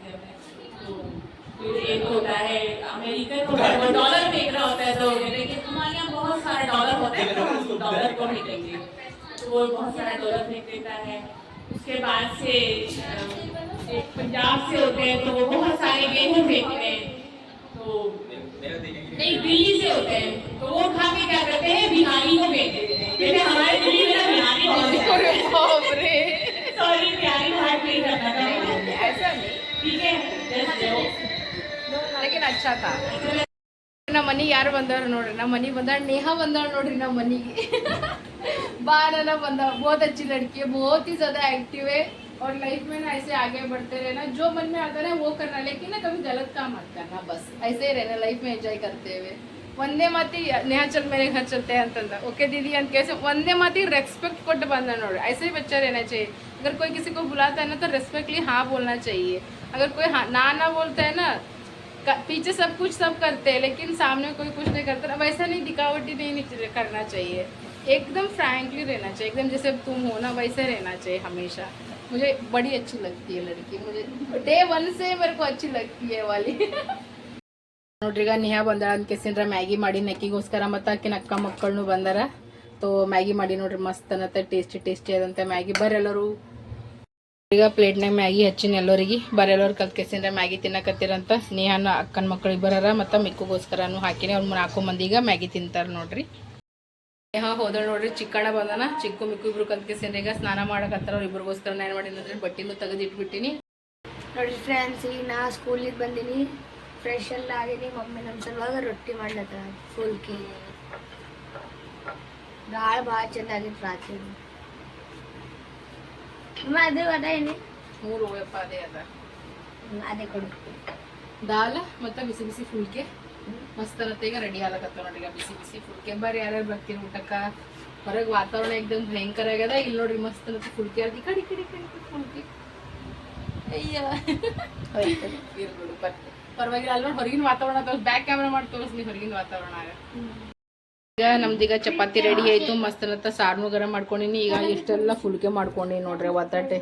तो फिर एक होता है अमेरिकन होता है वो डॉलर फेंक रहा होता है तो कहते हैं कि तुम्हारे यहाँ बहुत सारे डॉलर होते हैं तो हम डॉलर को फेंकेंगे। तो वो बहुत सारा डॉलर फेंक देता है। उसके बाद से एक पंजाब से होते हैं तो वो बहुत सारे गेहूँ फेंकते हैं। तो नहीं दिल्ली से होते हैं तो वो खा के क्या करते हैं बिहारी को बेच देते हैं कहते हैं, हमारे दिल्ली में ना बिहारी बहुत है अरे बाप रे सॉरी बिहारी बात नहीं करना था ऐसा नहीं ठीक है just joke. लेकिन अच्छा था ನಮ್ಮ ಮನೆಗೆ ಯಾರು ಬಂದವ್ರು ನೋಡ್ರಿ ನಮ್ಮ ಮನೆಗೆ ಬಂದಾಳ ನೇಹ ಬಂದಾಳ ನೋಡ್ರಿ ನಮ್ಮ ಮನೆಗೆ बारह बंदा बहुत अच्छी लड़की है बहुत ही ज्यादा एक्टिव है और लाइफ में ना ऐसे आगे बढ़ते रहना जो मन में आता है ना वो करना लेकिन ना कभी गलत काम मत करना बस ऐसे ही रहना लाइफ में एंजॉय करते हुए ಒಂದೇ ಮಾತಿ ನೇಹಾ ಚಲ್ मेरे घर चलते हैं ಅಂತಂದ ओके दीदी ಅಂತ कैसे ಒಂದೇ ಮಾತಿ रेस्पेक्ट ಕೊಟ್ಟು ಬಂದ ನೋಡ್ರಿ ऐसे ही बच्चा रहना चाहिए अगर कोई किसी को बुलाता है ना तो रेस्पेक्टली हाँ बोलना चाहिए अगर कोई हाँ ना ना बोलता है ना क- पीछे सब कुछ सब करते हैं लेकिन सामने कोई कुछ नहीं करता ना वैसा नहीं दिखावटी नहीं निच- करना चाहिए एकदम फ्रैंकली रहना चाहिए एकदम जैसे तुम हो ना वैसे रहना चाहिए हमेशा मुझे बड़ी अच्छी लगती है लड़की मुझे डे वन से मेरे को अच्छी लगती है वाली ನೋಡ್ರಿ ಈಗ ನೇಹಾ ಬಂದಾಳ ಅಂತ ಕೇಸಿಂದ್ರ ಮ್ಯಾಗಿ ಮಾಡಿ ನಕ್ಕಿಗೋಸ್ಕರ ಮತ್ತು ಆಕಿನ ಅಕ್ಕ ಮಕ್ಕಳನ್ನು ಬಂದಾರ ತೋ ಮ್ಯಾಗಿ ಮಾಡಿ ನೋಡ್ರಿ ಮಸ್ತ್ ಅನ್ನತ್ತೆ ಟೇಸ್ಟಿ ಟೇಸ್ಟಿ ಆದಂತೆ ಮ್ಯಾಗಿ ಬರೆಲ್ಲರೂ ಈಗ ಪ್ಲೇಟ್ನಾಗ ಮ್ಯಾಗಿ ಹಚ್ಚಿನ ಎಲ್ಲರಿಗೆ ಬರೆಲ್ಲವ್ರು ಕಲ್ತ್ ಕೇಸಿಂದ್ರ ಮ್ಯಾಗಿ ತಿನ್ನಕತ್ತೀರಂತ ನೇಹಾನ ಅಕ್ಕನ ಮಕ್ಕಳು ಇಬ್ಬರಾರ ಮತ್ತು ಮಿಕ್ಕುಗೋಸ್ಕರನು ಹಾಕಿನಿ ಅವ್ರು ನಾಲ್ಕು ಮಂದಿ ಈಗ ಮ್ಯಾಗಿ ತಿಂತಾರ ನೋಡ್ರಿ ನೇಹಾ ಹೋದಳು ನೋಡ್ರಿ ಚಿಕ್ಕಣ್ಣ ಬಂದನ. ಚಿಕ್ಕು ಮಿಕ್ಕು ಇಬ್ರು ಕಲ್ತ್ ಕೇಸಿಂದ್ರ ಈಗ ಸ್ನಾನ ಮಾಡಕತ್ತಾರ ಅವ್ರು ಇಬ್ರಿಗೋಸ್ಕರ ಏನು ಮಾಡಿನಿ ಅಂದ್ರೆ ಬಟ್ಟಿನೂ ತೆಗೆದಿಟ್ಬಿಟ್ಟಿನಿ. ನೋಡ್ರಿ ನೋಡಿ ಫ್ರೆಂಡ್ಸ್ ಈಗ ನಾ ಸ್ಕೂಲಿಗೆ ಬಂದೀನಿ. ಫ್ರೆಶ್ ಎಲ್ಲ ಆಗೀನಿ. ಮಮ್ಮಿ ನಮ್ಮ ಸಲುವಾಗ ರೊಟ್ಟಿ ಮಾಡ್ಲತ್ತಾರ ಫುಲ್ಕಿ ದಾಳ ಭಾಳ ಚೆನ್ನಾಗಿತ್ತು ರಾತ್ರಿ. ಅದು ಅದ ಏನಿ ಮೂರು ಅದೇ ಅದ. ಅದೇ ಕೊಡು. ದಾಲ್ ಮತ್ತೆ ಬಿಸಿ ಬಿಸಿ ಫುಲ್ಕೆ. ಮಸ್ತ್ ಅನ್ನತ್ತೆ ಈಗ ರೆಡಿ ಆಗಕತ್ತ ನೋಡ್ರಿ ಬಿಸಿ ಬಿಸಿ ಫುಲ್ಕೆ ಬಾರಿ ಯಾರ್ಯಾರು ಬರ್ತೀರಿ ಊಟಕ್ಕ? ಹೊರಗೆ ವಾತಾವರಣ ಏಕ್ದಮ್ ಭಯಂಕರ ಆಗ್ಯದ. ಇಲ್ಲಿ ನೋಡ್ರಿ ಮಸ್ತ್ ಅನ್ನತ್ತೆ ಫುಲ್ಕೆ ಅರ್ದಿ ಕಡಿ ಕಡಿ ಕಡಿ ಫುಲ್ಕೆ ಅಯ್ಯ. ಪರವಾಗಿಲ್ಲ. ಅಲ್ಲಿ ನೋಡಿ ಹೊರಗಿನ ವಾತಾವರಣ ತೋರಿಸ್ ಬ್ಯಾಕ್ ಕ್ಯಾಮ್ರಾ ಮಾಡಿ ತೋರಿಸ್ಲಿ ಹೊರಗಿನ ವಾತಾವರಣ ಆಗ ಈಗ ನಮ್ದೀಗ ಚಪಾತಿ ರೆಡಿ ಆಯ್ತು. ಮಸ್ತ್ ಅನ್ನತ್ತ ಸಾರ್ನು ಗರಂ ಮಾಡ್ಕೊಂಡಿನಿ. ಈಗ ಇಷ್ಟೆಲ್ಲ ಫುಲ್ಕೆ ಮಾಡ್ಕೊಂಡಿ ನೋಡ್ರಿ ಒತ್ತಾಟೆ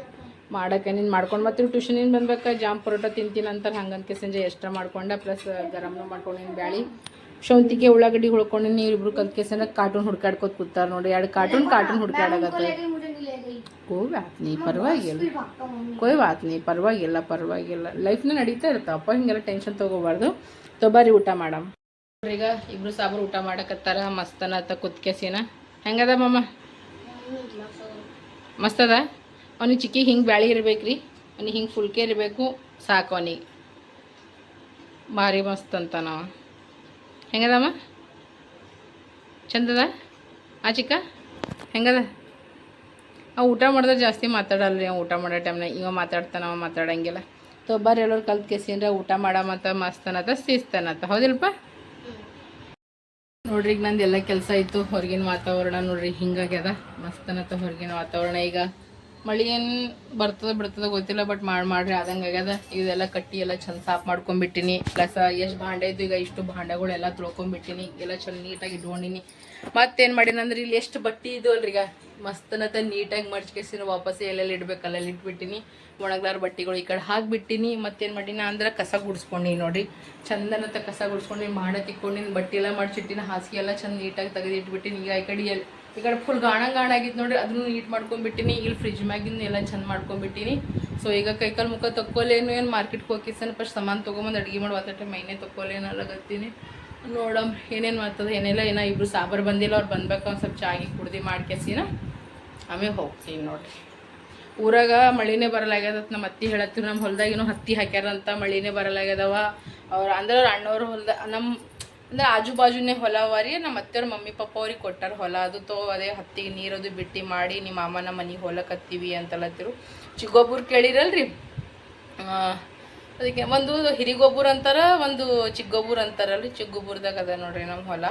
ಮಾಡಕ್ಕೆ, ನೀನು ಮಾಡ್ಕೊಂಡು ಮತ್ತೆ ಟ್ಯೂಷನಿಂದ ಬಂದ್ಬೇಕು? ಜಾಮ್ ಪರೋಟ ತಿಂತೀನಿ ಅಂತಾರೆ ಹಂಗಂತ ಸಂಜೆ ಎಕ್ಸ್ಟ್ರಾ ಮಾಡ್ಕೊಂಡೆ, ಪ್ಲಸ್ ಗರಮ್ನು ಮಾಡ್ಕೊಂಡಿನಿ ಬ್ಯಾಳಿ. ಶೌಂತಿಗೆ ಉಳ್ಳಾಗಡ್ಡಿ ಹುಳ್ಕೊಂಡು ಹುಳ್ಕೊಂಡಿನಿ ಇಬ್ರು ಕಲ್ತ್ಕೇಸನ ಕಾರ್ಟೂನ್ ಹುಡ್ಕಾಡ್ಕೋತ ಕೂತಾರ ನೋಡಿ. ಎರಡು ಕಾರ್ಟೂನ್ ಕಾರ್ಟೂನ್ ಹುಡ್ಕಾಡಕತ್ತ ಕೋಯ್ ನೀ, ಪರವಾಗಿಲ್ಲ. ಕೋಯ್ ಬಾತ್ ನೀ, ಪರವಾಗಿಲ್ಲ ಪರವಾಗಿಲ್ಲ. ಲೈಫ್ನ ನಡೀತಾ ಇರ್ತಾವಪ್ಪ ಹಿಂಗೆಲ್ಲ ಟೆನ್ಷನ್ ತೊಗೋಬಾರ್ದು. ತೊಬರಿ ಊಟ ಮಾಡಮ್. ಈಗ ಇಬ್ರು ಸಾಬ್ರು ಊಟ ಮಾಡಕತ್ತಾರ ಮಸ್ತನ ಅತ್ತ ಕುತ್ಕೇಸಿನ. ಹೆಂಗದ ಮಮ್ಮ ಮಸ್ತದ ಅವ್ನಿಗೆ ಚಿಕ್ಕಿ ಹಿಂಗೆ ಬ್ಯಾಳಿ ಇರ್ಬೇಕ್ರಿ. ಅವ್ನಿಗೆ ಹಿಂಗೆ ಫುಲ್ಕೆ ಇರಬೇಕು. ಸಾಕು ಅವನಿಗೆ. ಭಾರಿ ಮಸ್ತ್ ಅಂತ ನಾವು. ಹೆಂಗದಮ್ಮ? ಚಂದದ? ಆ ಚಿಕ್ಕ? ಹೆಂಗದ? ಅವ ಊಟ ಮಾಡಿದ್ರೆ ಜಾಸ್ತಿ ಮಾತಾಡಲ್ಲ ರೀ ಅವ ಊಟ ಮಾಡೋ ಟೈಮ್ನಾಗ ಇವ ಮಾತಾಡ್ತಾನ, ಅವ ಮಾತಾಡಂಗಿಲ್ಲ. ತೊಬ್ಬರ್ ಎಲ್ಲರು ಕಲ್ತ್ ಕೆಸಿಂದ್ರೆ ಊಟ ಮಾಡಮತ್ತ ಮಸ್ತನತ ಶಿಸ್ತನತ ಹೌದಿಲ್ಪ? ನೋಡ್ರಿ ಈಗ ನಂದು ಎಲ್ಲ ಕೆಲಸ ಇತ್ತು. ಹೊರಗಿನ ವಾತಾವರಣ ನೋಡ್ರಿ ಹಿಂಗಾಗ್ಯದ. ಮಸ್ತನತ ಹೊರಗಿನ ವಾತಾವರಣ ಈಗ. ಮಳೆ ಏನು ಬರ್ತದ ಬಿಡ್ತದ ಗೊತ್ತಿಲ್ಲ ಬಟ್ ಮಾಡಿ, ಮಾಡ್ರಿ ಆದಂಗೆ ಆಗ್ಯದ. ಇದೆಲ್ಲ ಕಟ್ಟಿ ಎಲ್ಲ ಚಂದ ಸಾಫ್ ಮಾಡ್ಕೊಂಡ್ಬಿಟ್ಟಿನಿ ಪ್ಲಸ್ ಎಷ್ಟು ಭಾಂಡೆ ಇದ್ದು ಈಗ ಇಷ್ಟು ಭಾಂಡೆಗಳೆಲ್ಲ ತೊಳ್ಕೊಂಡ್ಬಿಟ್ಟಿನಿ ಎಲ್ಲ ಚಂದ ನೀಟಾಗಿ ಇಟ್ಕೊಂಡಿನಿ. ಮತ್ತೇನು ಅಂದ್ರೆ ಇಲ್ಲಿ ಎಷ್ಟು ಬಟ್ಟೆ ಅಲ್ರಿ ಈಗ ಮಸ್ತನತ ನೀಟಾಗಿ ಮಡ್ಚ್ಕೇಸಿನ ವಾಪಸ್ ಎಲ್ಲೆಲ್ಲಿ ಇಡ್ಬೇಕಲ್ಲ ಅಲ್ಲೆಲ್ಲಿ ಇಟ್ಬಿಟ್ಟಿನಿ. ಒಣಗ್ಲಾರ ಬಟ್ಟೆಗಳು ಈ ಕಡೆ ಹಾಕ್ಬಿಟ್ಟಿನಿ. ಮತ್ತೇನು ಮಾಡೀನಿ ಅಂದ್ರೆ ಕಸ ಗುಡಿಸ್ಕೊಂಡಿ ನೋಡ್ರಿ. ಚಂದನತ ಕಸ ಗುಡಿಸ್ಕೊಂಡು, ಮಾಡ ತಿಕ್ಕೊಂಡಿನಿ. ಬಟ್ಟೆ ಎಲ್ಲ ಮಡ್ಚಿಟ್ಟಿನಿ. ಹಾಸಿಗೆ ಎಲ್ಲ ಚಂದ ನೀಟಾಗಿ ತೆಗೆದು ಇಟ್ಬಿಟ್ಟಿನಿ ಈಗ ಈ ಕಡೆ ಎಲ್ಲಿ ಈ ಕಡೆ ಫುಲ್ ಗಾಣ ಗಾಣ ಆಗಿತ್ತು ನೋಡ್ರಿ, ಅದನ್ನು ನೀಟ್ ಮಾಡ್ಕೊಂಡ್ಬಿಟ್ಟಿನಿ. ಇಲ್ಲಿ ಫ್ರಿಜ್ ಮ್ಯಾಗಿನ ಎಲ್ಲ ಚೆಂದ ಮಾಡ್ಕೊಂಡ್ಬಿಟ್ಟಿನಿ. ಸೊ ಈಗ ಕೈಕಾಲು ಮುಖ ತಕ್ಕೋಲೇನು ಏನು ಮಾರ್ಕೆಟ್ಗೆ ಹೋಗಿಸನ್ ಫಸ್ಟ್ ಸಾಮಾನು ತೊಗೊಂಬಂದು ಅಡುಗೆ ಮಾಡಿ ಒತ್ತಟ್ಟೆ ಮೈನೇ ಗತ್ತೀನಿ ನೋಡಮ್, ಏನೇನು ಮಾಡ್ತದೆ, ಏನೆಲ್ಲ ಏನೋ ಇಬ್ರು ಸಾಬರ್ ಬಂದಿಲ್ಲ, ಅವ್ರು ಬಂದ್ಬೇಕು, ಒಂದು ಸ್ವಲ್ಪ ಚಾಗಿ ಕುಡ್ದು ಮಾಡ್ಕೆಸಿನ. ಆಮೇಲೆ ಹೋಗ್ತೀನಿ ನೋಡ್ರಿ. ಊರಾಗ ಮಳಿನೇ ಬರಲಾಗ್ಯದ ನಮ್ಮ ಅತ್ತಿ ಹೇಳತ್ತೀವಿ ನಮ್ಮ ಹೊಲ್ದಾಗಿನೂ ಹತ್ತಿ ಹಾಕ್ಯಾರಂತ ಮಳಿನೇ ಬರಲಾಗ್ಯದವ ಅವ್ರು ಅಂದ್ರೆ ಅವ್ರ ಅಣ್ಣವ್ರ ಹೊಲ್ದ ನಮ್ಮ ಅಂದ್ರೆ ಆಜು ಬಾಜುನೇ ಹೊಲ ವಾರಿ ನಮ್ಮ ಅತ್ತೆಯವ್ರ ಮಮ್ಮಿ ಪಪ್ಪ ಅವ್ರಿಗೆ ಕೊಟ್ಟಾರ ಹೊಲ. ಅದು ತೋ ಅದೇ ಹತ್ತಿಗೆ ನೀರದು ಬಿಟ್ಟು ಮಾಡಿ ನಿಮ್ಮ ಮಾಮನ ಮನೆಗೆ ಹೊಲಕತ್ತೀವಿ ಅಂತಲತ್ತಿರು ಚಿಕ್ಕೊಬ್ಬರು ಕೇಳಿರಲ್ರಿ? ಅದಕ್ಕೆ ಒಂದು ಹಿರಿಗೊಬ್ಬರು ಅಂತಾರ, ಒಂದು ಚಿಕ್ಕೊಬ್ಬರು ಅಂತಾರಲ್ರಿ. ಚಿಕ್ಗೊಬ್ಬರದಾಗ ಅದ ನೋಡ್ರಿ ನಮ್ಮ ಹೊಲ.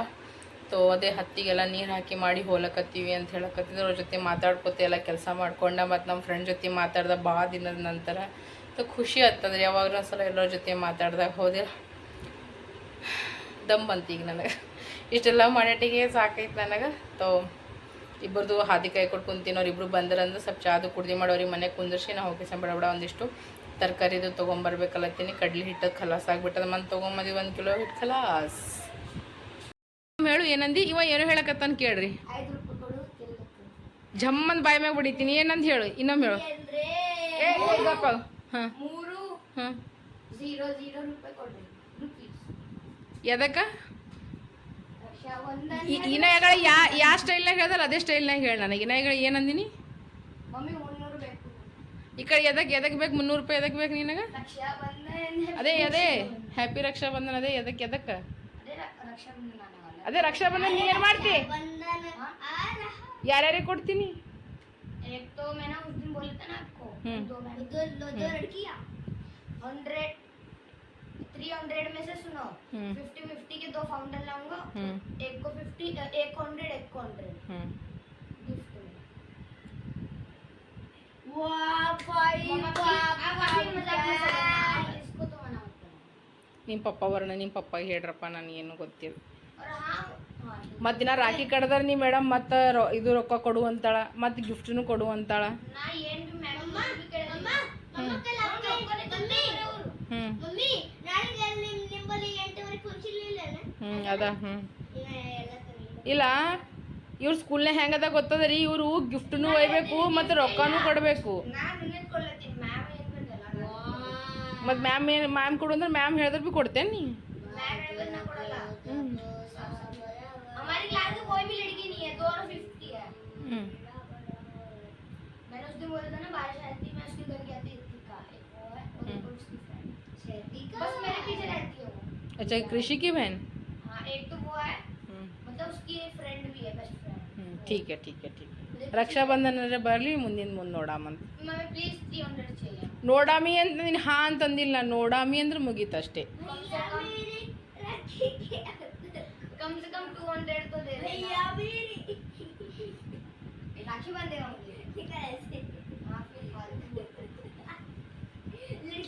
ತೋ, ಅದೇ ಹತ್ತಿಗೆಲ್ಲ ನೀರು ಹಾಕಿ ಮಾಡಿ ಹೋಲಕತ್ತೀವಿ ಅಂತ ಹೇಳಕತ್ತಿದ್ರು ಅವ್ರ ಜೊತೆ ಮಾತಾಡ್ಕೊತೆ ಎಲ್ಲ ಕೆಲಸ ಮಾಡ್ಕೊಂಡ ಮತ್ತು ನಮ್ಮ ಫ್ರೆಂಡ್ ಜೊತೆ ಮಾತಾಡ್ದೆ ಭಾಳ ದಿನದ ನಂತರ. ತೋ, ಖುಷಿ ಆಗ್ತದ್ರಿ ಯಾವಾಗ ಸಲ ಎಲ್ಲರ ಜೊತೆ ಮಾತಾಡ್ದಾಗ ಹೋದೆ ದಮ್ ಅಂತ ಈಗ ನನಗೆ. ಇಷ್ಟೆಲ್ಲ ಮಾಡಟ್ಟಿಗೆ ಸಾಕೈತೆ ನನಗೆ. ತೋ ಇಬ್ಬರದು ಹಾದಿ ಕೈ ಕೊಟ್ಟು ಕುಂತೀನಿ ಇಬ್ಬರು ಬಂದ್ರಂದ್ರೆ ಸ್ವಲ್ಪ ಚಾದು ಕುಡ್ದು ಮಾಡೋರಿ ಮನೆಗೆ ಕುಂದಿರ್ಸಿ ನಾ ಹೋಗಿ ಬಡಬಡ ಬಡ ಒಂದಿಷ್ಟು ತರಕಾರಿದು ತೊಗೊಂಬರ್ಬೇಕಲ್ಲತ್ತೀನಿ. ಕಡ್ಲಿ ಹಿಟ್ಟು ಖಲಾಸ್ ಆಗಿಬಿಟ್ಟದ. ಮನೆ ತೊಗೊಂಬದಿ ಒಂದು ಕಿಲೋ ಹಿಟ್ಟು ಖಲಾಸ್. ಹೇಳು ಏನಂದಿ? ಇವ ಏನು ಹೇಳಕತ್ತಾನ ಕೇಳ್ರಿ. ಜಮ್ಮನ್ ಬಾಯಿ ಮ್ಯಾಗ ಬಿಡಿತೀನಿ ಏನಂತ ಹೇಳು? ಇನ್ನೊಮ್ಮೆ ಹೇಳು. ಹಾಂ. ಹಾಂ ಝೀರೋ ಝೀರೋ ರೂಪಾಯಿ ಕೊಡ್ರಿ ರುಪೀಸ್ ಎದಕ್ಕೆ? ಇನಾಯಗಳು ಯಾ ಯಾವ ಸ್ಟೈಲ್ನಾಗ ಹೇಳ್ದಲ್ಲ ಅದೇ ಸ್ಟೈಲ್ನಾಗ ಹೇಳಿ ನನಗೆ. ಇನಾಯಗಳು ಏನಂದಿನಿ? ಈ ಕಡೆ ಎದಕ್ಕೆ ಎದಕ್ಕೆ ಬೇಕು? ಮುನ್ನೂರು ರೂಪಾಯಿ ಎದಕ್ಕೆ ಬೇಕು ನಿನಗೆ? ಅದೇ ಅದೇ. ಹ್ಯಾಪಿ ರಕ್ಷಾ ಬಂಧನ್ ಅದೇ ಎದಕ್ಕೆ ಎದಕ್ಕೆ ಅದೇ ರಕ್ಷಾ ಬಂಧನ ನೀನು ಏನು ಮಾಡ್ತಿ? ಯಾರ್ಯಾರಿಗೆ ಕೊಡ್ತೀನಿ? ಹ್ಞೂ थ्री हंड्रेड में से सुनो हम्म। फिफ्टी फिफ्टी के दो फाउंडर लाऊंगा हम्म एक को फिफ्टी एक हंड्रेड एक को हंड्रेड हम्म गिफ्ट में वाह भाई इसको तो मना मत करना ನಿಮ್ಮ ಪಪ್ಪ ವರ್ಣ ನಿಮ್ಮ ಪಪ್ಪಾಗೆ ಹೇಳ್ರಪ್ಪ ನನಗೆ ಏನು ಗೊತ್ತಿಲ್ಲ और हाँ हाँ ಮತ್ತು ದಿನ ರಾಖಿ ಕಡ್ದಾರ ನೀ ಮೇಡಮ್ ಮತ್ತು ಇದು ರೊಕ್ಕ ಕೊಡು ಅಂತಾಳ ಮತ್ತು ಗಿಫ್ಟನ್ನು ಕೊಡು ಅಂತಾಳ ನಾ ಏನ್ ಬಿ ಮೇಡಮ್ ಅಮ್ಮ ಅಮ್ಮ ಮಮ್ಮಿ ಹ್ಞೂ ಮಮ್ಮಿ ನಾಳೆ ನಿಮ್ ನಿಮ್ಮಲ್ಲಿ ಎಂಟುವರೆಗೆ ಫಂಕ್ಷನ್ ಇಲ್ಲ ಹ್ಞೂ ಅದ ಹ್ಞೂ ಎಲ್ಲ ತಂದಿಲ್ಲ ಇಲ್ಲ ಇವ್ರ ಸ್ಕೂಲ್ನಾಗ ಹೆಂಗದ ಗೊತ್ತದ ರೀ ಇವರು ಗಿಫ್ಟನ್ನು ಒಯ್ಬೇಕು ಮತ್ತು ರೊಕ್ಕನೂ ಕೊಡಬೇಕು ನಾನು ನಿಂತ್ಕೊಳ್ಳತ್ತೀನಿ ಮ್ಯಾಮ್ ಏನ್ ಬಂದಲ್ಲ ಮತ್ತು ಮ್ಯಾಮ್ ಏನು ಮ್ಯಾಮ್ ಕೊಡು ಅಂದ್ರೆ ಮ್ಯಾಮ್ ಹೇಳಿದ್ರೆ ಭೀ ಕೊಡ್ತೇನೆ ನೀ ಮ್ಯಾಮ್ ಹೇಳಿದ್ರೆ ನಾ ಕೊಡಲ್ಲ ಹ್ಞೂ हमारी क्लास में कोई भी लड़की नहीं है दोनों फिफ्टी है ಹ್ಞೂ मैंने उस दिन बोला था ना बारिश आई बस मेरे पीछे रहती है वो अच्छा कृषि की बहन हाँ एक तो वो है ಹ್ಞೂ मतलब उसकी फ्रेंड भी है बेस्ट फ्रेंड ಹ್ಞೂ ठीक है ठीक है ठीक है ರಕ್ಷಾಬಂಧನ ಬರಲಿ ಮುಂದಿನ ಮುಂದೆ ನೋಡಾಮಂತ मम्मी प्लीज थ्री हंड्रेड चाहिए ನೋಡಾಮಿ ಅಂತ ನೀನು ಹಾ ಅಂತಂದಿಲ್ಲ ನಾನು ನೋಡಾಮಿ ಅಂದ್ರೆ ಮುಗೀತು ಅಷ್ಟೇ कम से कम टू हंड्रेड तो दे भैया भी राखी बांधे होंगे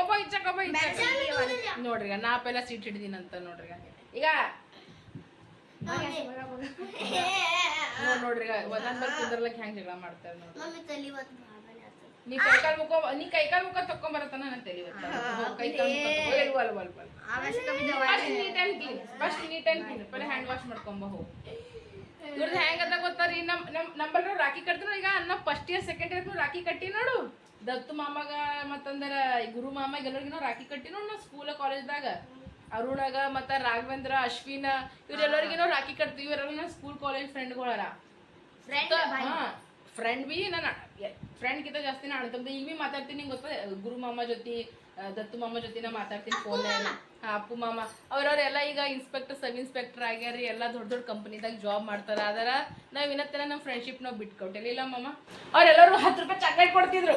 ಒಬ್ಬ ಇಚ್ಚಕ್ ಒಬ್ಬ ನೋಡ್ರಿ ನಾ ಪೆಲ್ಲ ಸೀಟ್ ಹಿಡ್ದೀನಿ ಅಂತ ನೋಡ್ರಿ ಈಗ. ನೋಡ್ರಿ ಒಂದೊಂದ್ ಬರ್ ಕುಂದರ್ಲಕ್ ಹೆಂಗ್ ಜಗಳ ಮಾಡ್ತಾರೆ ನೋಡ್ರಿ. ನೀ ಕೈಕಾಲ್ ಮುಖ ನೀ ಕೈಕಾಲ್ ಮುಖ ತಕೊಂಡ್ ಬರತನ ನನ್ನ ತಲಿ ಫಸ್ಟ್ ನೀಟ್ ಅಂಡ್ ಕ್ಲೀನ್ ಪರಿ ಹ್ಯಾಂಡ್ ವಾಶ್ ಮಾಡ್ಕೊಂಬ ಹೋಗಿ ಇವ್ರದ್ದು ಹೆಂಗದ ಗೊತ್ತಾರಿ ನಮ್ ನಮ್ ನಂಬಲ್ ರಾಖಿ ಕಟ್ತಿರೋ ಈಗ ನಮ್ಮ first year second year rakhi ಕಟ್ಟಿ ನೋಡು. ದತ್ತು ಮಾಮಾಗ ಮತ್ತಂದ್ರ ಗುರು ಮಾಮಾಗ ಎಲ್ಲರಿಗೂ ರಾಖಿ ಕಟ್ಟಿನೊನ್ನ ಸ್ಕೂಲ್ ಸ್ಕೂಲ ಕಾಲೇಜ್ದಾಗ ಅರುಣಾಗ ಮತ್ತ ರಾಘವೇಂದ್ರ ಅಶ್ವಿನ ಇವ್ರೆಲ್ಲರಿಗಿನ ನಾವು ರಾಖಿ ಕಟ್ತೀವಿ ಇವರೆಲ್ಲ ಸ್ಕೂಲ್ ಕಾಲೇಜ್ ಫ್ರೆಂಡ್ಗಳರ ಫ್ರೆಂಡ್ ಬಿ ನಾನು ಫ್ರೆಂಡ್ಗಿಂತ ಜಾಸ್ತಿ ನಾನು ಅಣ್ಣ ಈಗ ಬಿ ಮಾತಾಡ್ತೀನಿ ಗೊತ್ತ? ಗುರು ಮಾಮ ಜೊತೆ ದತ್ತು ಮಾಮ ಜೊತೆ ನಾ ಮಾತಾಡ್ತೀನಿ ಫೋನ್ ಅಪ್ಪು ಮಾಮ. ಅವ್ರವ್ರೆಲ್ಲ ಈಗ ಇನ್ಸ್ಪೆಕ್ಟರ್ ಸಬ್ ಇನ್ಸ್ಪೆಕ್ಟರ್ ಆಗ್ಯಾರ. ಎಲ್ಲ ದೊಡ್ಡ ದೊಡ್ಡ ಕಂಪ್ನಿದಾಗ ಜಾಬ್ ಮಾಡ್ತಾರೆ. ಅದರ ನಾವು ಇನ್ನತ್ತೆ ನಮ್ಮ ಫ್ರೆಂಡ್ಶಿಪ್ ನಾವು ಬಿಟ್ಕೊಟ್ಟಿಲ್ಲ ಮಾಮ ಅವ್ರೆಲ್ಲರೂ ಹತ್ತು ರೂಪಾಯಿ ಚಾಕ್ಲೇಟ್ ಕೊಡ್ತಿದ್ರು.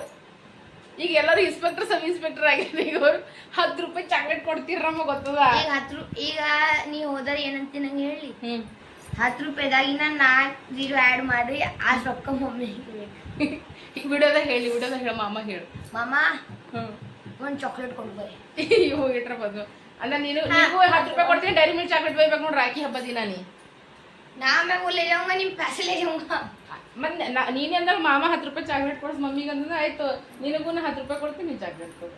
ಈಗ ಎಲ್ಲರೂ ಇನ್ಸ್ಪೆಕ್ಟರ್ ಸಬ್ ಇನ್ಸ್ಪೆಕ್ಟರ್ ಆಗಿದೆ ಈಗ ಅವ್ರು ಹತ್ತು ರೂಪಾಯಿ ಚಾಕ್ಲೇಟ್ ಕೊಡ್ತೀರ ನಮಗೆ ಗೊತ್ತದ? ಈಗ ಹತ್ತು ಈಗ ನೀ ಹೋದರೆ ಏನಂತ ನಂಗೆ ಹೇಳಿ. ಹತ್ತು ರೂಪಾಯಿದಾಗಿನ ನಾಲ್ಕು ಜೀರೋ ಆ್ಯಡ್ ಮಾಡಿ ಆ ರೊಕ್ಕ ಮಮ್ಮಿ ಈಗ ಬಿಡೋದ ಹೇಳಿ ಬಿಡೋದ ಹೇಳು ಮಾಮ ಹೇಳು. ಮಾಮ ಒಂದು ಚಾಕ್ಲೇಟ್ ಕೊಡ್ಬರಿ ಹೋಗಿಟ್ರ ಬದು ಅಂದ್ರೆ ನೀನು ನೀವು ಹತ್ತು ರೂಪಾಯಿ ಕೊಡ್ತೀನಿ ಡೈರಿ ಮಿಲ್ಕ್ ಚಾಕ್ಲೇಟ್ ಬೈಬೇಕು ನೋಡಿ ರಾಖಿ ಹಬ್ಬ ದಿನ ನೀ. ನಾ ಮ್ಯಾಗ ಉಲ್ಲೇ ಜಾಂಗ ನಿಮ್ಮ ಪ್ಯಾಸಲೇ जाऊंगा ಮತ್ತೆ ನೀನೇ ಅಂದಾಗ ಮಾಮ ಹತ್ತು ರೂಪಾಯಿ ಚಾಕ್ಲೇಟ್ ಕೊಡ್ಸ್ ಮಮ್ಮಿಗೆ ಅಂದ್ರೆ ಆಯ್ತು ನಿನಗೂ ನಾ ಹತ್ತು ರೂಪಾಯಿ ಕೊಡ್ತೀನಿ ನೀ ಚಾಕ್ಲೇಟ್ ಕೊಡು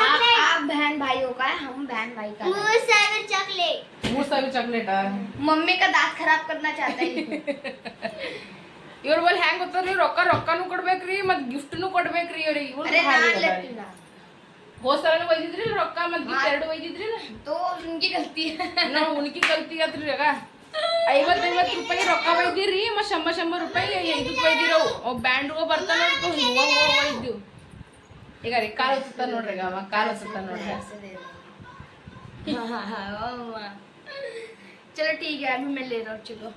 आप, आप बहन भाइयों का है हम बहन भाई का है। चॉकलेट ಮೂರ್ ಸಾವಿರ ಚಾಕ್ಲೇಟಾ मम्मी का दांत खराब करना चाहता है ಇವ್ರ ಬಲ್ಲಿ ಹೆಂಗ್ ಗೊತ್ತದ್ರಿ ರೊಕ್ಕ ರೊಕ್ಕನು ಕೊಡ್ಬೇಕ್ರಿ ಮತ್ ಗಿಫ್ಟ್ನು ಕೊಡ್ಬೇಕ್ರಿ ಇವ್ರಿಗೆ ಇವ್ರು अरे ಭಾರಿ ना ಅದಾರಿ. लेती ना ಹೋದ್ ಸಲ ಒಯ್ದಿದ್ರಿ ರೊಕ್ಕ ಮತ್ ಗಿಫ್ಟ್ ಎರಡು ಒಯ್ದಿದ್ರಿ तो उनकी गलती है ನಾವು ಉಣ್ಕಿ ಕಲ್ತಿಗತ್ರಿ ಆಗ ಐವತ್ತೈವತ್ತು ರೂಪಾಯಿ ರೊಕ್ಕ ಒಯ್ದಿರಿ ಮತ್ತು ಶಂಬ ಶಂಬ ರೂಪಾಯಿ ಎಂಟು ಒಯ್ದಿರವು. ಒಬ್ ಬ್ಯಾಂಡ್ ಹೂವು ಬರ್ತಾನೆ ಹಿಂಗೆ ಈಗ ರೀ ಕಾಲು ಸುತ್ತ ನೋಡ್ರಿ ಈಗ ಅವ ಸುತ್ತ ನೋಡ್ರಿ. ಚಲೋ ಟೀಗ ಮೇಲೆ ಇರೋ ಚಲೋ.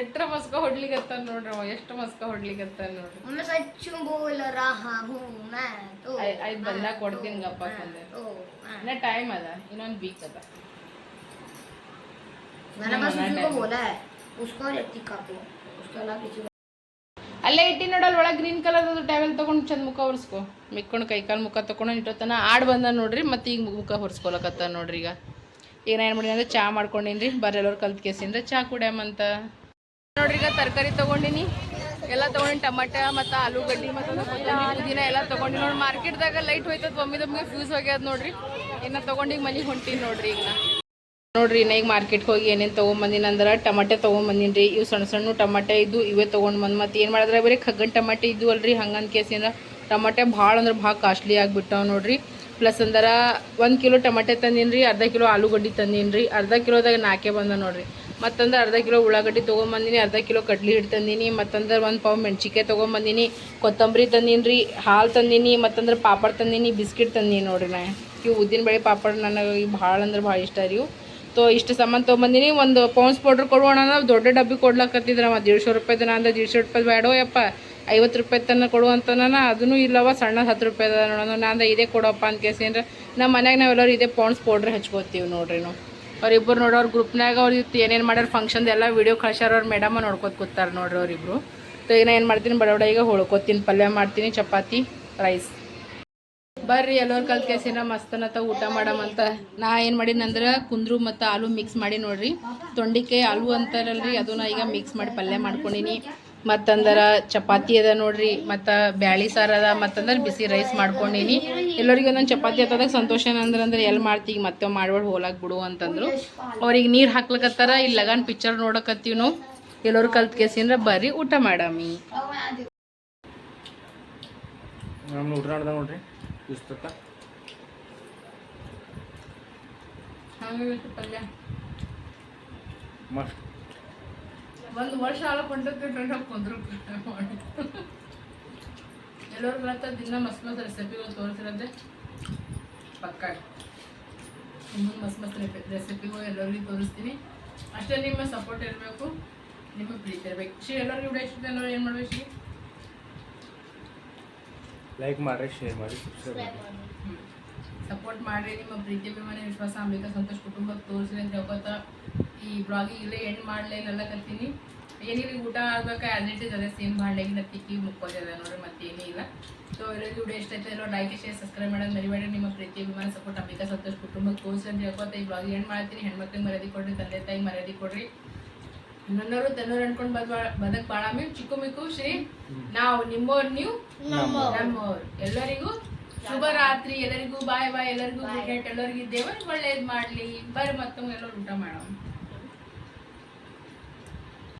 ಎಟ್ರ ಮಸ್ಕ ಹೊಡ್ಲಿಗತ್ತ ನೋಡ್ರಿ ಅವ ಎಷ್ಟು ಮಸ್ಕ ಹೊಡ್ಲಿಗತ್ತ ನೋಡ್ರಿ. ಬಂದ ಐದು ಬಂದಾಗ ಕೊಡ್ತೀನಿ ಗಪ್ಪ ಟೈಮ್ ಅದ ಇನ್ನೊಂದು ವೀಕ್ ಅದ. मैंने बस मना उसी को टाइम। बोला है उसको और यति का को उसके अलावा किसी को ಅಲ್ಲೇ ಇಟ್ಟಿ ನೋಡಲ್ ಒಳಗೆ ಗ್ರೀನ್ ಕಲರ್ ಅದು ಟ್ಯಾವೆಲ್ ತಗೊಂಡು ಚಂದ ಮುಖ ಒರೆಸ್ಕೊ ಮಿಕ್ಕೊಂಡು ಕೈ ಕಾಲು ಮುಖ ತಗೊಂಡು ಇಟ್ಟೋತನ ಆಡ್ ಬಂದ ನೋಡ್ರಿ ಮತ್ತೆ ಈಗ ಮುಖ ಹೊರ್ಸ್ಕೊಳಕತ್ತ ನೋಡ್ರಿ ಈಗ ಈಗ ನಾ ಏನು ಮಾಡಿ ಅಂದ್ರೆ ಚಾ ಮಾಡ್ಕೊಂಡಿನಿ ರೀ ಬರ್ರಿ ಎಲ್ಲರೂ ಕಲ್ತ್ ಕೇಸಿಂದ ಚಾ ಕುಡ್ಯಾಮಂತ ನೋಡ್ರಿ ಈಗ ತರಕಾರಿ ತಗೊಂಡಿನಿ ಎಲ್ಲ ತಗೊಂಡಿನಿ ಟಮಾಟ ಮತ್ತು ಆಲೂಗಡ್ಡಿ ಮತ್ತು ಕೊತ್ತಂಬರಿ ಪುದೀನ ಎಲ್ಲ ತಗೊಂಡಿ ನೋಡಿ ಮಾರ್ಕೆಟ್ದಾಗ ಲೈಟ್ ಹೋಯ್ತದ ಒಮ್ಮೆ ಒಮ್ಮಿಗೆ ಫ್ಯೂಸ್ ಹೋಗ್ಯದ ನೋಡ್ರಿ ಇನ್ನು ತಗೊಂಡು ಈಗ ಮನೆಗೆ ಹೊಂಟೀನಿ ನೋಡ್ರಿ ಈಗ ನಾ ನೋಡ್ರಿ ಈಗ ಮಾರ್ಕೆಟ್ಗೆ ಹೋಗಿ ಏನೇನು ತೊಗೊಂಬಂದಿನ ಅಂದ್ರೆ ಟಮಾಟೆ ತೊಗೊಂಬಂದಿನಿ ರೀ. ಇವು ಸಣ್ಣ ಸಣ್ಣ ಟಮಾಟೆ ಇದ್ದು ಇವೇ ತೊಗೊಂಡು ಬಂದು ಮತ್ತೆ ಏನು ಮಾಡಿದ್ರೆ ಬರೀ ಖಗ್ಗನ್ ಟಮಾಟೆ ಇದ್ದು ಅಲ್ರಿ. ಹಂಗಂತ ಕೇಸಿನ ಟಮಾಟೆ ಭಾಳ ಅಂದ್ರೆ ಭಾಳ ಕಾಸ್ಟ್ಲಿ ಆಗಿಬಿಟ್ಟಾವೆ ನೋಡ್ರಿ. ಪ್ಲಸ್ ಅಂದ್ರೆ ಒಂದು ಕಿಲೋ ಟಮಾಟೆ ತಂದೀನಿ ರೀ, ಅರ್ಧ ಕಿಲೋ ಆಲೂಗಡ್ಡಿ ತಂದೀನಿ ರೀ. ಅರ್ಧ ಕಿಲೋದಾಗ ನಾಲ್ಕೇ ಬಂದ ನೋಡ್ರಿ. ಮತ್ತಂದ್ರೆ ಅರ್ಧ ಕಿಲೋ ಉಳ್ಳಾಗಡ್ಡಿ ತೊಗೊಂಬಂದಿನಿ, ಅರ್ಧ ಕಿಲೋ ಕಡ್ಲಿ ಹಿಟ್ಟು ತಂದೀನಿ ಮತ್ತಂದ್ರೆ ಒಂದು ಪಾವ್ ಮೆಣ್ಸಿಕಾಯಿ ತೊಗೊಂಬಂದಿನಿ, ಕೊತ್ತಂಬರಿ ತಂದೀನಿ ರೀ, ಹಾಲು ತಂದೀನಿ ಮತ್ತಂದ್ರೆ ಪಾಪಡ್ ತಂದೀನಿ, ಬಿಸ್ಕಿಟ್ ತಂದೀನಿ ನೋಡ್ರಿ ನಾ. ಇವು ಉದ್ದಿನ ಬೇಳೆ ಪಾಪಡ್ ನನಗೆ ಭಾಳ ಅಂದ್ರೆ ಭಾಳ ಇಷ್ಟ ರೀ ಇವು. ತೋ ಇಷ್ಟು ಸಾಮಾನು ತೊಗೊಂಬಂದಿನಿ. ಒಂದು ಪೌನ್ಸ್ ಪೌಡ್ರ್ ಕೊಡುವಣ ಅಂದ್ರೆ ದೊಡ್ಡ ಡಬ್ಬಿ ಕೊಡ್ಲಕತ್ತಿದ್ರ. ಮತ್ತು ದೀಡ್ಶೋ ರೂಪಾಯ್ದು ಅಂದ್ರೆ ದೀಡ್ಶೋ ರೂಪಾಯಿ ಬೇಡೋ ಯಪ್ಪ. ಐವತ್ತು ರೂಪಾಯಿ ತನಕ ಕೊಡು ಅಂತನ ನಾನು ಅದನ್ನು ಇಲ್ಲವ ಸಣ್ಣ ಹತ್ತು ರೂಪಾಯಿ ನೋಡೋಣ ನಾನು ಇದೇ ಕೊಡೋಪ್ಪ ಅಂತ ಕೇಸಿ ಅಂದ್ರೆ ನಮ್ಮ ಮನ್ಯಾಗ ನಾವೆಲ್ಲರೂ ಇದೇ ಪೌಂಡ್ಸ್ ಪೌಡ್ರ್ ಹಚ್ಕೋತೀವಿ ನೋಡ್ರಿ ನಾವು ಅವ್ರಿಬ್ರು ನೋಡೋ ಅವ್ರ ಗ್ರೂಪ್ನಾಗ ಅವ್ರು ಇವತ್ತು ಏನೇನು ಮಾಡ್ಯಾರ ಫಂಕ್ಷನ್ ಎಲ್ಲ ವೀಡಿಯೋ ಕಳ್ಸ್ಯಾರ ಅವ್ರ ಮೇಡಮ್ ನೋಡ್ಕೊತ ಕೂತಾರ ನೋಡ್ರಿ ಅವ್ರಿಬ್ರು. ಸೊ ಈಗ ಏನು ಮಾಡ್ತೀನಿ ಬಡ ಈಗ ಹೊಳ್ಕೋತೀನಿ. ಪಲ್ಯ ಮಾಡ್ತೀನಿ, ಚಪಾತಿ ರೈಸ್ ಬರ್ರಿ ಎಲ್ಲರು ಕಲ್ತ್ ಕೇಸಿನ ಮಸ್ತನತ ಊಟ ಮಾಡಮಂತ ನಾ ಏನು ಮಾಡೀನಿ ಅಂದ್ರೆ ಕುಂದ್ರು ಮತ್ತು ಆಲೂ ಮಿಕ್ಸ್ ಮಾಡಿ ನೋಡ್ರಿ. ತೊಂಡಿಕಾಯಿ ಆಲೂ ಅಂತಾರಲ್ರಿ ಅದನ್ನ ಈಗ ಮಿಕ್ಸ್ ಮಾಡಿ ಪಲ್ಯ ಮಾಡ್ಕೊಂಡಿನಿ. ಮತ್ತಂದ್ರೆ ಚಪಾತಿ ಅದ ನೋಡ್ರಿ, ಮತ್ತು ಬ್ಯಾಳಿ ಸಾರು ಅದ, ಮತ್ತಂದ್ರೆ ಬಿಸಿ ರೈಸ್ ಮಾಡ್ಕೊಂಡಿನಿ. ಎಲ್ಲರಿಗೂ ಒಂದೊಂದು ಚಪಾತಿ ಹತ್ತದಾಗ ಸಂತೋಷ ಏನಂದ್ರೆ ಅಂದ್ರೆ ಎಲ್ಲಿ ಮಾಡ್ತೀವಿ ಮತ್ತೆ ಮಾಡ್ಬೇಡ ಹೋಲಾಕ್ ಬಿಡು ಅಂತಂದ್ರು. ಅವ್ರಿಗೆ ನೀರು ಹಾಕ್ಲಕತ್ತಾರ ಇಲ್ಲಿ ಲಗನ್ ಪಿಕ್ಚರ್ ನೋಡಕತ್ತೀವಿ ನಾವು. ಎಲ್ಲರೂ ಕಲ್ತ್ ಕೇಸಿಂದ್ರೆ ಬರ್ರಿ ಊಟ ಮಾಡಾಮಿ. ಊಟ ನೋಡ್ರಿ. ಪುಸ್ತಕ ಪಲ್ಯ. ಮಸ್ತ್. ಒಂದು ವರ್ಷ ಆಳ ಕೊಂಡಕ್ಕೆ ಟ್ರೆಂಡ್ ಹಾಕೊಂಡ್ರು ಎಲ್ಲರೂ ಬರ್ತಾ ದಿನ ಮಸ್ತ್ ಮಸ್ತ್ ರೆಸಿಪಿಗಳು ತೋರಿಸಿರೋದೆ. ಪಕ್ಕ. ಇನ್ನೂ ಮಸ್ತ್ ಮಸ್ತ್ ರೆಸಿಪಿಗಳು ಎಲ್ಲರಿಗೂ ತೋರಿಸ್ತೀನಿ. ಅಷ್ಟೇ ನಿಮ್ಮ ಸಪೋರ್ಟ್ ಇರಬೇಕು ನಿಮ್ಮ ಪ್ರೀತಿ ಇರಬೇಕು. ಶ್ರೀ ಎಲ್ಲರಿಗೂ ವಿಡಿಯೋ ಇಷ್ಟ ಏನು ಮಾಡ್ಬೇಕು ಲೈಕ್ ಮಾಡ್ರಿ ಶೇರ್ ಮಾಡಿ ಸಬ್ಸ್ಕ್ರೈಬ್ ಮಾಡಿ ಸಪೋರ್ಟ್ ಮಾಡಿರಿ, ನಿಮ್ಮ ಪ್ರೀತಿ, ಅಭಿಮಾನ, ವಿಶ್ವಾಸ, ಅಂಬಿಕಾ, ಸಂತೋಷ ಕುಟುಂಬಕ್ಕೆ ತೋರಿಸ್ರಿ ಅಂತ ಹೇಳ್ಕೊತ ಈ ಬ್ಲಾಗಿ ಇಲ್ಲೇ ಎಂಡ್ ಮಾಡ್ಲೇ ಎಲ್ಲ ಕತ್ತೀನಿ. ಏನಿಲ್ಲ, ಊಟ ಆಗ್ಬೇಕು ಆ್ಯಸ್ ಇಟ್ ಅದೇ ಸೇಮ್ ಬಾಂಡೆಗಿನ ತಿಕ್ಕಿ ಮುಕ್ಕೋದಿದೆ ನೋಡ್ರಿ, ಮತ್ತೇನೂ ಇಲ್ಲ. ಸೊ ಇರೋದು ವಿಡಿಯೋ ಎಷ್ಟೈತೆ ಇರೋ ಲೈಕ್ ಶೇರ್ ಸಬ್ಸ್ಕ್ರೈಬ್ ಮಾಡೋದು ಮರಿಬೇಡಿ ನಿಮ್ಮ ಪ್ರೀತಿ, ಅಭಿಮಾನ ಸಪೋರ್ಟ್ ಅಂಬಿಕಾ, ಸಂತೋಷ್ ಕುಟುಂಬಕ್ಕೆ ಅಂತ ಹೇಳ್ಕೊತ ಈ ಬ್ಲಾಗ್ ಎಂಡ್ ಮಾಡ್ತೀನಿ. ಹೆಣ್ಮಕ್ಳಿಗೆ ಮರ್ಯಾದೆ ಕೊಡ್ರಿ, ತಂದೆ ತಾಯಿ ಮರ್ಯಾದೆ ಕೊಡ್ರಿ. ನನ್ನವರು ತನ್ನೋರು ಅನ್ಕೊಂಡ್ ಬದ್ ಬದಕ್ ಬಾಳ ಮೀನು ಚಿಕ್ಕು ಮಿಕ್ಕು ಶ್ರೀ ನಾವು ನಿಮ್ಮವ್ರ ನೀವು ನಮ್ಮವ್ರು ಎಲ್ಲರಿಗೂ ಶುಭ ರಾತ್ರಿ ಎಲ್ಲರಿಗೂ ಬಾಯ್ ಬಾಯ್ ಎಲ್ಲರಿಗೂ ಗುಡ್ ನೈಟ್ ಎಲ್ಲರಿಗೂ ದೇವರು ಒಳ್ಳೇದ್ ಮಾಡ್ಲಿ. ಬರ್ರಿ ಮತ್ತೊಮ್ಮೆ ಎಲ್ಲರೂ ಊಟ ಮಾಡೋಣ.